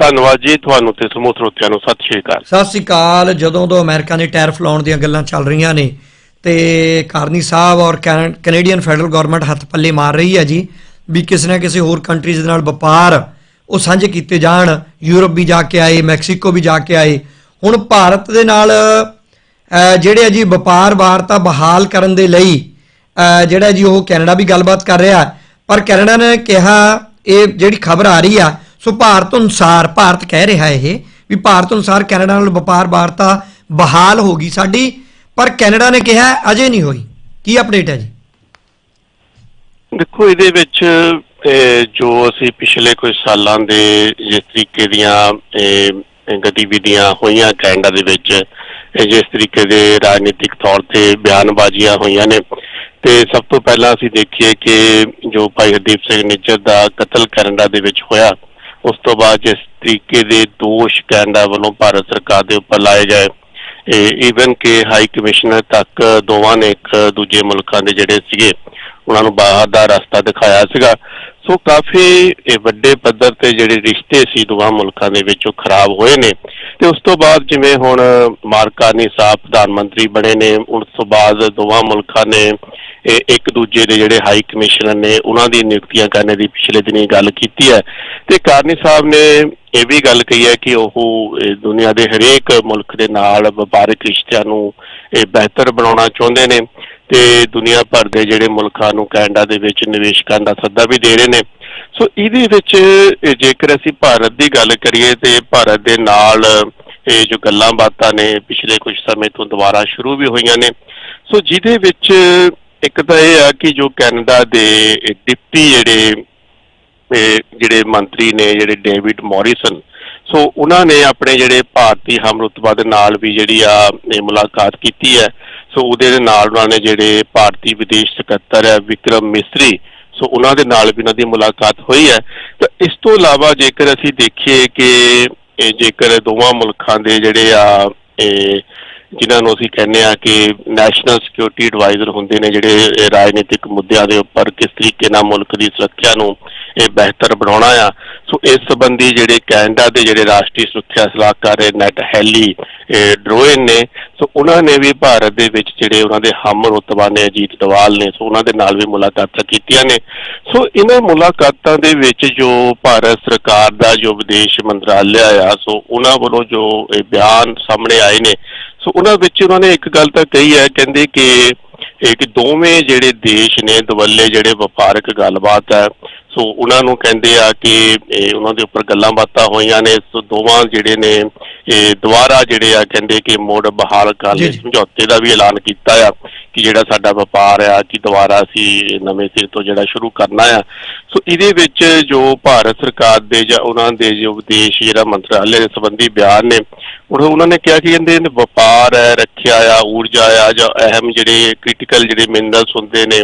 ਧੰਨਵਾਦ ਜੀ ਤੁਹਾਨੂੰ ਤੇ ਸਮੂਹ ਸਰੋਤਿਆਂ ਨੂੰ। ਸਤਿ ਸ਼੍ਰੀ ਅਕਾਲ। ਸਤਿ ਸ੍ਰੀ ਅਕਾਲ। ਜਦੋਂ ਤੋਂ ਅਮਰੀਕਾ ਨੇ ਟੈਰਿਫ ਲਾਉਣ ਦੀਆਂ ਗੱਲਾਂ ਚੱਲ ਰਹੀਆਂ ਨੇ ਤੇ ਕਾਰਨੀ ਸਾਹਿਬ ਔਰ ਕੈਨ- ਕੈਨੇਡੀਅਨ ਫੈਡਰਲ ਗਵਰਨਮੈਂਟ ਹੱਥ ਪੱਲੇ ਮਾਰ ਰਹੀ ਹੈ ਜੀ ਵੀ ਕਿਸੇ ਨਾ ਕਿਸੇ ਹੋਰ ਕੰਟਰੀਜ਼ ਦੇ ਨਾਲ ਵਪਾਰ ਉਹ ਸਾਂਝੇ ਕੀਤੇ ਜਾਣ। ਯੂਰਪ ਵੀ ਜਾ ਕੇ ਆਏ, ਮੈਕਸੀਕੋ ਵੀ ਜਾ ਕੇ ਆਏ। ਹੁਣ ਭਾਰਤ ਦੇ ਨਾਲ ਜਿਹੜੇ ਆ ਜੀ ਵਪਾਰ ਵਾਰਤਾ ਬਹਾਲ ਕਰਨ ਦੇ ਲਈ ਜਿਹੜਾ ਜੀ ਉਹ ਕੈਨੇਡਾ ਵੀ ਗੱਲਬਾਤ ਕਰ ਰਿਹਾ। ਪਰ ਕੈਨੇਡਾ ਨੇ ਕਿਹਾ, ਇਹ ਜਿਹੜੀ ਖਬਰ ਆ ਰਹੀ ਆ ਸੋ ਭਾਰਤ ਅਨੁਸਾਰ, ਭਾਰਤ ਕਹਿ ਰਿਹਾ ਇਹ ਵੀ ਭਾਰਤ ਅਨੁਸਾਰ ਕੈਨੇਡਾ ਨਾਲ ਵਪਾਰ ਵਾਰਤਾ ਬਹਾਲ ਹੋ ਗਈ ਸਾਡੀ, ਪਰ ਕੈਨੇਡਾ ਨੇ ਕਿਹਾ ਅਜੇ ਨਹੀਂ ਹੋਈ। ਕੀ ਅਪਡੇਟ ਹੈ ਜੀ? ਦੇਖੋ, ਇਹਦੇ ਵਿੱਚ ਜੋ ਅਸੀਂ ਪਿਛਲੇ ਕੁਝ ਸਾਲਾਂ ਦੇ ਜਿਸ ਤਰੀਕੇ ਦੀਆਂ ਗਤੀਵਿਧੀਆਂ ਹੋਈਆਂ ਕੈਨੇਡਾ ਦੇ ਵਿੱਚ ਜਿਸ ਤਰੀਕੇ ਦੇ ਰਾਜਨੀਤਿਕ ਤੌਰ ਤੇ ਬਿਆਨਬਾਜ਼ੀਆਂ ਹੋਈਆਂ ਨੇ, ਤੇ ਸਭ ਤੋਂ ਪਹਿਲਾਂ ਅਸੀਂ ਦੇਖੀਏ ਕਿ ਜੋ ਭਾਈ ਹਰਦੀਪ ਸਿੰਘ ਨਿੱਜਰ ਦਾ ਕਤਲ ਕੈਨੇਡਾ ਦੇ ਵਿੱਚ ਹੋਇਆ ਉਸ ਤੋਂ ਬਾਅਦ ਜਿਸ ਤਰੀਕੇ ਦੇ ਦੋਸ਼ ਕੈਨੇਡਾ ਵੱਲੋਂ ਭਾਰਤ ਸਰਕਾਰ ਦੇ ਉੱਪਰ ਲਾਏ ਗਏ ਈਵਨ ਕਿ ਹਾਈ ਕਮਿਸ਼ਨਰ ਤੱਕ ਦੋਵਾਂ ਨੇ ਇੱਕ ਦੂਜੇ ਮੁਲਕਾਂ ਦੇ ਜਿਹੜੇ ਸੀਗੇ, ਉਹਨਾਂ ਨੂੰ ਬਾਹਰ ਦਾ ਰਸਤਾ ਦਿਖਾਇਆ ਸੀਗਾ। ਸੋ ਕਾਫੀ ਇਹ ਵੱਡੇ ਪੱਧਰ ਤੇ ਜਿਹੜੇ ਰਿਸ਼ਤੇ ਸੀ ਦੋਵਾਂ ਮੁਲਕਾਂ ਦੇ ਵਿੱਚ ਉਹ ਖਰਾਬ ਹੋਏ ਨੇ। ਤੇ ਉਸ ਤੋਂ ਬਾਅਦ ਜਿਵੇਂ ਹੁਣ ਮਾਰਕਾਨੀ ਸਾਹਿਬ ਪ੍ਰਧਾਨ ਮੰਤਰੀ ਬਣੇ ਨੇ, ਉਸ ਤੋਂ ਬਾਅਦ ਦੋਵਾਂ ਮੁਲਕਾਂ ਨੇ ਇੱਕ ਦੂਜੇ ਦੇ ਜਿਹੜੇ ਹਾਈ ਕਮਿਸ਼ਨਰ ਨੇ, ਉਹਨਾਂ ਦੀ ਨਿਯੁਕਤੀਆਂ ਕਰਨ ਦੀ ਪਿਛਲੇ ਦਿਨੀ ਗੱਲ ਕੀਤੀ ਹੈ। ਤੇ ਕਾਰਨੀ ਸਾਹਿਬ ਨੇ ਇਹ ਵੀ ਗੱਲ ਕਹੀ ਹੈ ਕਿ ਉਹ ਇਹ ਦੁਨੀਆ ਦੇ ਹਰੇਕ ਮੁਲਕ ਦੇ ਨਾਲ ਵਪਾਰਕ ਰਿਸ਼ਤਿਆਂ ਨੂੰ ਇਹ ਬਿਹਤਰ ਬਣਾਉਣਾ ਚਾਹੁੰਦੇ ਨੇ। ਤੇ ਦੁਨੀਆ ਭਰ ਦੇ ਜਿਹੜੇ ਮੁਲਕਾਂ ਨੂੰ ਕੈਨੇਡਾ ਦੇ ਵਿੱਚ ਨਿਵੇਸ਼ ਕਰਨ ਦਾ ਸੱਦਾ ਵੀ ਦੇ ਰਹੇ ਨੇ। ਸੋ ਇਹਦੇ ਵਿੱਚ ਜੇਕਰ ਅਸੀਂ ਭਾਰਤ ਦੀ ਗੱਲ ਕਰੀਏ ਤੇ ਭਾਰਤ ਦੇ ਨਾਲ ਇਹ ਜੋ ਗੱਲਾਂ ਬਾਤਾਂ ਨੇ ਪਿਛਲੇ ਕੁਝ ਸਮੇਂ ਤੋਂ ਦੁਬਾਰਾ ਸ਼ੁਰੂ ਵੀ ਹੋਈਆਂ ਨੇ। ਸੋ ਜਿਹਦੇ ਵਿੱਚ ਇੱਕ ਤਾਂ ਇਹ ਆ ਕਿ ਜੋ ਕੈਨੇਡਾ ਦੇ ਡਿਪਟੀ ਜਿਹੜੇ ਜਿਹੜੇ ਮੰਤਰੀ ਨੇ ਜਿਹੜੇ ਡੇਵਿਡ ਮੌਰਿਸਨ, ਸੋ ਉਹਨਾਂ ਨੇ ਆਪਣੇ ਜਿਹੜੇ ਭਾਰਤੀ ਹਮਰੁਤਬਾ ਦੇ ਨਾਲ ਵੀ ਜਿਹੜੀ ਆ ਇਹ ਮੁਲਾਕਾਤ ਕੀਤੀ ਹੈ। ਸੋ ਉਹਦੇ ਨਾਲ ਉਹਨਾਂ ਨੇ ਜਿਹੜੇ ਭਾਰਤੀ ਵਿਦੇਸ਼ ਸਕੱਤਰ ਹੈ, ਵਿਕਰਮ ਮਿਸਰੀ ਸੋ ਉਹਨਾਂ ਦੇ ਨਾਲ ਵੀ ਉਹਨਾਂ ਦੀ ਮੁਲਾਕਾਤ ਹੋਈ ਹੈ। ਤਾਂ ਇਸ ਤੋਂ ਇਲਾਵਾ ਜੇਕਰ ਅਸੀਂ ਦੇਖੀਏ ਕਿ ਇਹ ਜੇਕਰ ਦੋਵਾਂ ਮੁਲਕਾਂ ਦੇ ਜਿਹੜੇ ਆ, ਇਹ ਜਿਨ੍ਹਾਂ ਨੂੰ ਅਸੀਂ ਕਹਿੰਦੇ ਆ ਕਿ ਨੈਸ਼ਨਲ ਸਿਕਿਉਰਿਟੀ ਐਡਵਾਈਜ਼ਰ ਹੁੰਦੇ ਨੇ, ਜਿਹੜੇ ਰਾਜਨੀਤਿਕ ਮੁੱਦਿਆਂ ਦੇ ਉੱਪਰ ਕਿਸ ਤਰੀਕੇ ਨਾਲ ਮੁਲਕ ਦੀ ਸੁਰੱਖਿਆ ਨੂੰ ਇਹ ਬਿਹਤਰ ਬਣਾਉਣਾ ਆ। ਸੋ ਇਸ ਸੰਬੰਧੀ ਜਿਹੜੇ ਕੈਨੇਡਾ ਦੇ ਜਿਹੜੇ ਰਾਸ਼ਟਰੀ ਸੁਰੱਖਿਆ ਸਲਾਹਕਾਰ ਹੈ ਨੈਟ ਹੈਲੀ, ਇਹ ਡਰੋਇਨ ਨੇ, ਸੋ ਉਹਨਾਂ ਨੇ ਵੀ ਭਾਰਤ ਦੇ ਵਿੱਚ ਜਿਹੜੇ ਉਹਨਾਂ ਦੇ ਹਮ ਰੁਤਬਾ ਨੇ, ਅਜੀਤ ਡਵਾਲ ਨੇ, ਸੋ ਉਹਨਾਂ ਦੇ ਨਾਲ ਵੀ ਮੁਲਾਕਾਤਾਂ ਕੀਤੀਆਂ ਨੇ। ਸੋ ਇਹਨਾਂ ਮੁਲਾਕਾਤਾਂ ਦੇ ਵਿੱਚ ਜੋ ਭਾਰਤ ਸਰਕਾਰ ਦਾ, ਜੋ ਵਿਦੇਸ਼ ਮੰਤਰਾਲਿਆ ਆ, ਸੋ ਉਹਨਾਂ ਵੱਲੋਂ ਜੋ ਇਹ ਬਿਆਨ ਸਾਹਮਣੇ ਆਏ ਨੇ, ਸੋ ਉਹਨਾਂ ਵਿੱਚ ਉਹਨਾਂ ਨੇ ਇੱਕ ਗੱਲ ਤਾਂ ਕਹੀ ਹੈ, ਕਹਿੰਦੇ ਕਿ ਇਹ ਕਿ ਦੋਵੇਂ ਜਿਹੜੇ ਦੇਸ਼ ਨੇ, ਦਵੱਲੇ ਜਿਹੜੇ ਵਪਾਰਕ ਗੱਲਬਾਤ ਹੈ ਸੋ ਉਹਨਾਂ ਨੂੰ ਕਹਿੰਦੇ ਆ ਕਿ ਉਹਨਾਂ ਦੇ ਉੱਪਰ ਗੱਲਾਂ ਬਾਤਾਂ ਹੋਈਆਂ ਨੇ ਸੋ ਦੋਵਾਂ ਜਿਹੜੇ ਨੇ ਇਹ ਦੁਬਾਰਾ ਜਿਹੜੇ ਆ ਕਹਿੰਦੇ ਕਿ ਮੋੜ ਬਹਾਲ ਦੇ ਜੀ। ਸਮਝੌਤੇ ਦਾ ਵੀ ਐਲਾਨ ਕੀਤਾ ਆ ਕਿ ਜਿਹੜਾ ਸਾਡਾ ਵਪਾਰ ਆ ਕਿ ਦੁਬਾਰਾ ਅਸੀਂ ਨਵੇਂ ਸਿਰ ਤੋਂ ਜਿਹੜਾ ਸ਼ੁਰੂ ਕਰਨਾ ਆ ਸੋ ਇਹਦੇ ਵਿੱਚ ਜੋ ਭਾਰਤ ਸਰਕਾਰ ਦੇ ਜਾਂ ਉਹਨਾਂ ਦੇ ਜੋ ਵਿਦੇਸ਼ ਜਿਹੜਾ ਮੰਤਰਾਲੇ ਦੇ ਸੰਬੰਧੀ ਬਿਆਨ ਨੇ ਉਹ ਉਹਨਾਂ ਨੇ ਕਿਹਾ ਕਿ ਕਹਿੰਦੇ ਨੇ ਵਪਾਰ ਹੈ ਰੱਖਿਆ ਆ ਊਰਜਾ ਆ ਜਾਂ ਅਹਿਮ ਜਿਹੜੇ ਕ੍ਰਿਟੀਕਲ ਜਿਹੜੇ ਮਿਨਰਲਸ ਹੁੰਦੇ ਨੇ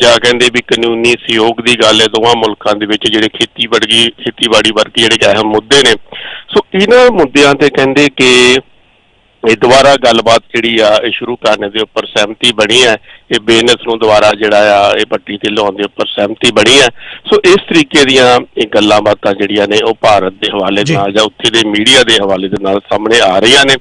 ਜਾਂ ਕਹਿੰਦੇ ਵੀ ਕਾਨੂੰਨੀ ਸਹਿਯੋਗ ਦੀ ਗੱਲ ਹੈ ਦੋਵਾਂ ਮੁਲਕਾਂ ਦੇ ਵਿੱਚ ਜਿਹੜੇ ਖੇਤੀ ਵਰਗੀ ਖੇਤੀਬਾੜੀ ਵਰਗੀ ਜਿਹੜੇ ਅਹਿਮ ਮੁੱਦੇ ਨੇ। ਸੋ ਇਹਨਾਂ ਮੁੱਦਿਆਂ ਤੇ ਕਹਿੰਦੇ ਕਿ ਇਹ ਦੁਬਾਰਾ ਗੱਲਬਾਤ ਜਿਹੜੀ ਆ ਇਹ ਸ਼ੁਰੂ ਕਰਨ ਦੇ ਉੱਪਰ ਸਹਿਮਤੀ ਬਣੀ ਹੈ। ਇਹ ਬਿਜ਼ਨਸ ਨੂੰ ਦੁਬਾਰਾ ਜਿਹੜਾ ਆ ਇਹ ਪੱਟੀ ਤੇ ਲਿਆਉਣ ਦੇ ਉੱਪਰ ਸਹਿਮਤੀ ਬਣੀ ਹੈ। ਸੋ ਇਸ ਤਰੀਕੇ ਦੀਆਂ ਇਹ ਗੱਲਾਂ ਬਾਤਾਂ ਜਿਹੜੀਆਂ ਨੇ ਉਹ ਭਾਰਤ ਦੇ ਹਵਾਲੇ। ਨਾਲ ਜਾਂ ਉੱਥੇ ਦੇ ਮੀਡੀਆ ਦੇ ਹਵਾਲੇ ਦੇ ਨਾਲ ਸਾਹਮਣੇ ਆ ਰਹੀਆਂ ਨੇ।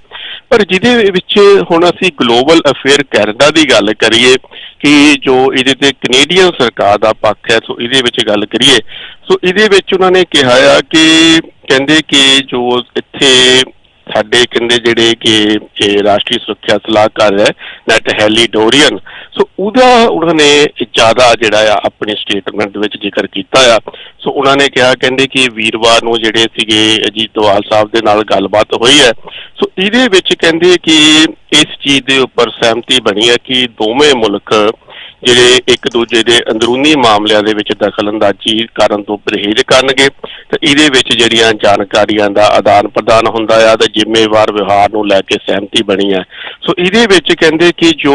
ਪਰ ਜਿਹਦੇ ਵਿੱਚ ਹੁਣ ਅਸੀਂ ਗਲੋਬਲ ਅਫੇਅਰ ਕੈਨੇਡਾ ਦੀ ਗੱਲ ਕਰੀਏ ਕਿ ਜੋ ਇਹਦੇ ਤੇ ਕੈਨੇਡੀਅਨ ਸਰਕਾਰ ਦਾ ਪੱਖ ਹੈ, ਸੋ ਇਹਦੇ ਵਿੱਚ ਗੱਲ ਕਰੀਏ। ਸੋ ਇਹਦੇ ਵਿੱਚ ਉਹਨਾਂ ਨੇ ਕਿਹਾ ਆ ਕਿ ਕਹਿੰਦੇ ਕਿ ਜੋ ਇੱਥੇ ਸਾਡੇ ਕਹਿੰਦੇ ਜਿਹੜੇ ਕਿ ਇਹ ਰਾਸ਼ਟਰੀ ਸੁਰੱਖਿਆ ਸਲਾਹਕਾਰ ਹੈ ਨੈਟ ਹੈਲੀ ਡੋਰੀਅਨ ਸੋ ਉਹਦਾ ਉਹਨਾਂ ਨੇ ਜ਼ਿਆਦਾ ਜਿਹੜਾ ਆ ਆਪਣੇ ਸਟੇਟਮੈਂਟ ਦੇ ਵਿੱਚ ਜ਼ਿਕਰ ਕੀਤਾ ਆ। ਸੋ ਉਹਨਾਂ ਨੇ ਕਿਹਾ, ਕਹਿੰਦੇ ਕਿ ਵੀਰਵਾਰ ਨੂੰ ਜਿਹੜੇ ਸੀਗੇ ਅਜੀਤ ਦੋਵਾਲ ਸਾਹਿਬ ਦੇ ਨਾਲ ਗੱਲਬਾਤ ਹੋਈ ਹੈ। ਸੋ ਇਹਦੇ ਵਿੱਚ ਕਹਿੰਦੇ ਕਿ ਇਸ ਚੀਜ਼ ਦੇ ਉੱਪਰ ਸਹਿਮਤੀ ਬਣੀ ਹੈ ਕਿ ਦੋਵੇਂ ਮੁਲਕ ਜਿਹੜੇ ਇੱਕ ਦੂਜੇ ਦੇ ਅੰਦਰੂਨੀ ਮਾਮਲਿਆਂ ਦੇ ਵਿੱਚ ਦਖਲਅੰਦਾਜ਼ੀ ਕਰਨ ਤੋਂ ਪਰਹੇਜ਼ ਕਰਨਗੇ, ਤੇ ਇਹਦੇ ਵਿੱਚ ਜਿਹੜੀਆਂ ਜਾਣਕਾਰੀਆਂ ਦਾ ਆਦਾਨ ਪ੍ਰਦਾਨ ਹੁੰਦਾ ਆ ਤੇ ਜ਼ਿੰਮੇਵਾਰ ਵਿਵਹਾਰ ਨੂੰ ਲੈ ਕੇ ਸਹਿਮਤੀ ਬਣੀ ਹੈ ਸੋ ਇਹਦੇ ਵਿੱਚ ਕਹਿੰਦੇ ਕਿ ਜੋ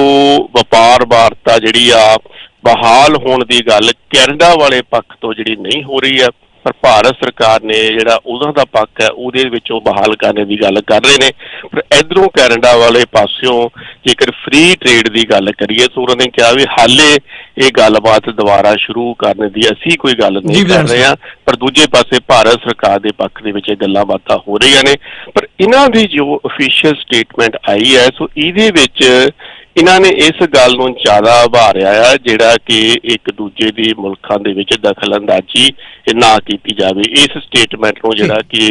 ਵਪਾਰ ਵਾਰਤਾ ਜਿਹੜੀ ਆ ਬਹਾਲ ਹੋਣ ਦੀ ਗੱਲ ਕੈਨੇਡਾ ਵਾਲੇ ਪੱਖ ਤੋਂ ਜਿਹੜੀ ਨਹੀਂ ਹੋ ਰਹੀ ਆ ਪਰ ਭਾਰਤ ਸਰਕਾਰ ਨੇ ਜਿਹੜਾ ਉਹਨਾਂ ਦਾ ਪੱਖ ਹੈ ਉਹਦੇ ਵਿੱਚ ਉਹ ਬਹਾਲ ਕਰਨ ਦੀ ਗੱਲ ਕਰ ਰਹੇ ਨੇ। ਪਰ ਇਧਰੋਂ ਕੈਨੇਡਾ ਵਾਲੇ ਪਾਸਿਓਂ ਜੇਕਰ ਫ੍ਰੀ ਟ੍ਰੇਡ ਦੀ ਗੱਲ ਕਰੀਏ ਤਾਂ ਉਹਨਾਂ ਨੇ ਕਿਹਾ ਵੀ ਹਾਲੇ ਇਹ ਗੱਲਬਾਤ ਦੁਬਾਰਾ ਸ਼ੁਰੂ ਕਰਨ ਦੀ ਅਸੀਂ ਕੋਈ ਗੱਲ ਨਹੀਂ ਕਰ ਰਹੇ ਹਾਂ। ਪਰ ਦੂਜੇ ਪਾਸੇ ਭਾਰਤ ਸਰਕਾਰ ਦੇ ਪੱਖ ਦੇ ਵਿੱਚ ਇਹ ਗੱਲਾਂ ਬਾਤਾਂ ਹੋ ਰਹੀਆਂ ਨੇ। ਪਰ ਇਹਨਾਂ ਦੀ ਜੋ ਅਫੀਸ਼ੀਅਲ ਸਟੇਟਮੈਂਟ ਆਈ ਹੈ ਸੋ ਇਹਦੇ ਵਿੱਚ ਇਹਨਾਂ ਨੇ ਇਸ ਗੱਲ ਨੂੰ ਜ਼ਿਆਦਾ ਉਭਾਰਿਆ ਆ ਜਿਹੜਾ ਕਿ ਇੱਕ ਦੂਜੇ ਦੀ ਮੁਲਕਾਂ ਦੇ ਵਿੱਚ ਦਖਲਅੰਦਾਜ਼ੀ ਇਹ ਨਾ ਕੀਤੀ ਜਾਵੇ ਇਸ ਸਟੇਟਮੈਂਟ ਨੂੰ ਜਿਹੜਾ ਕਿ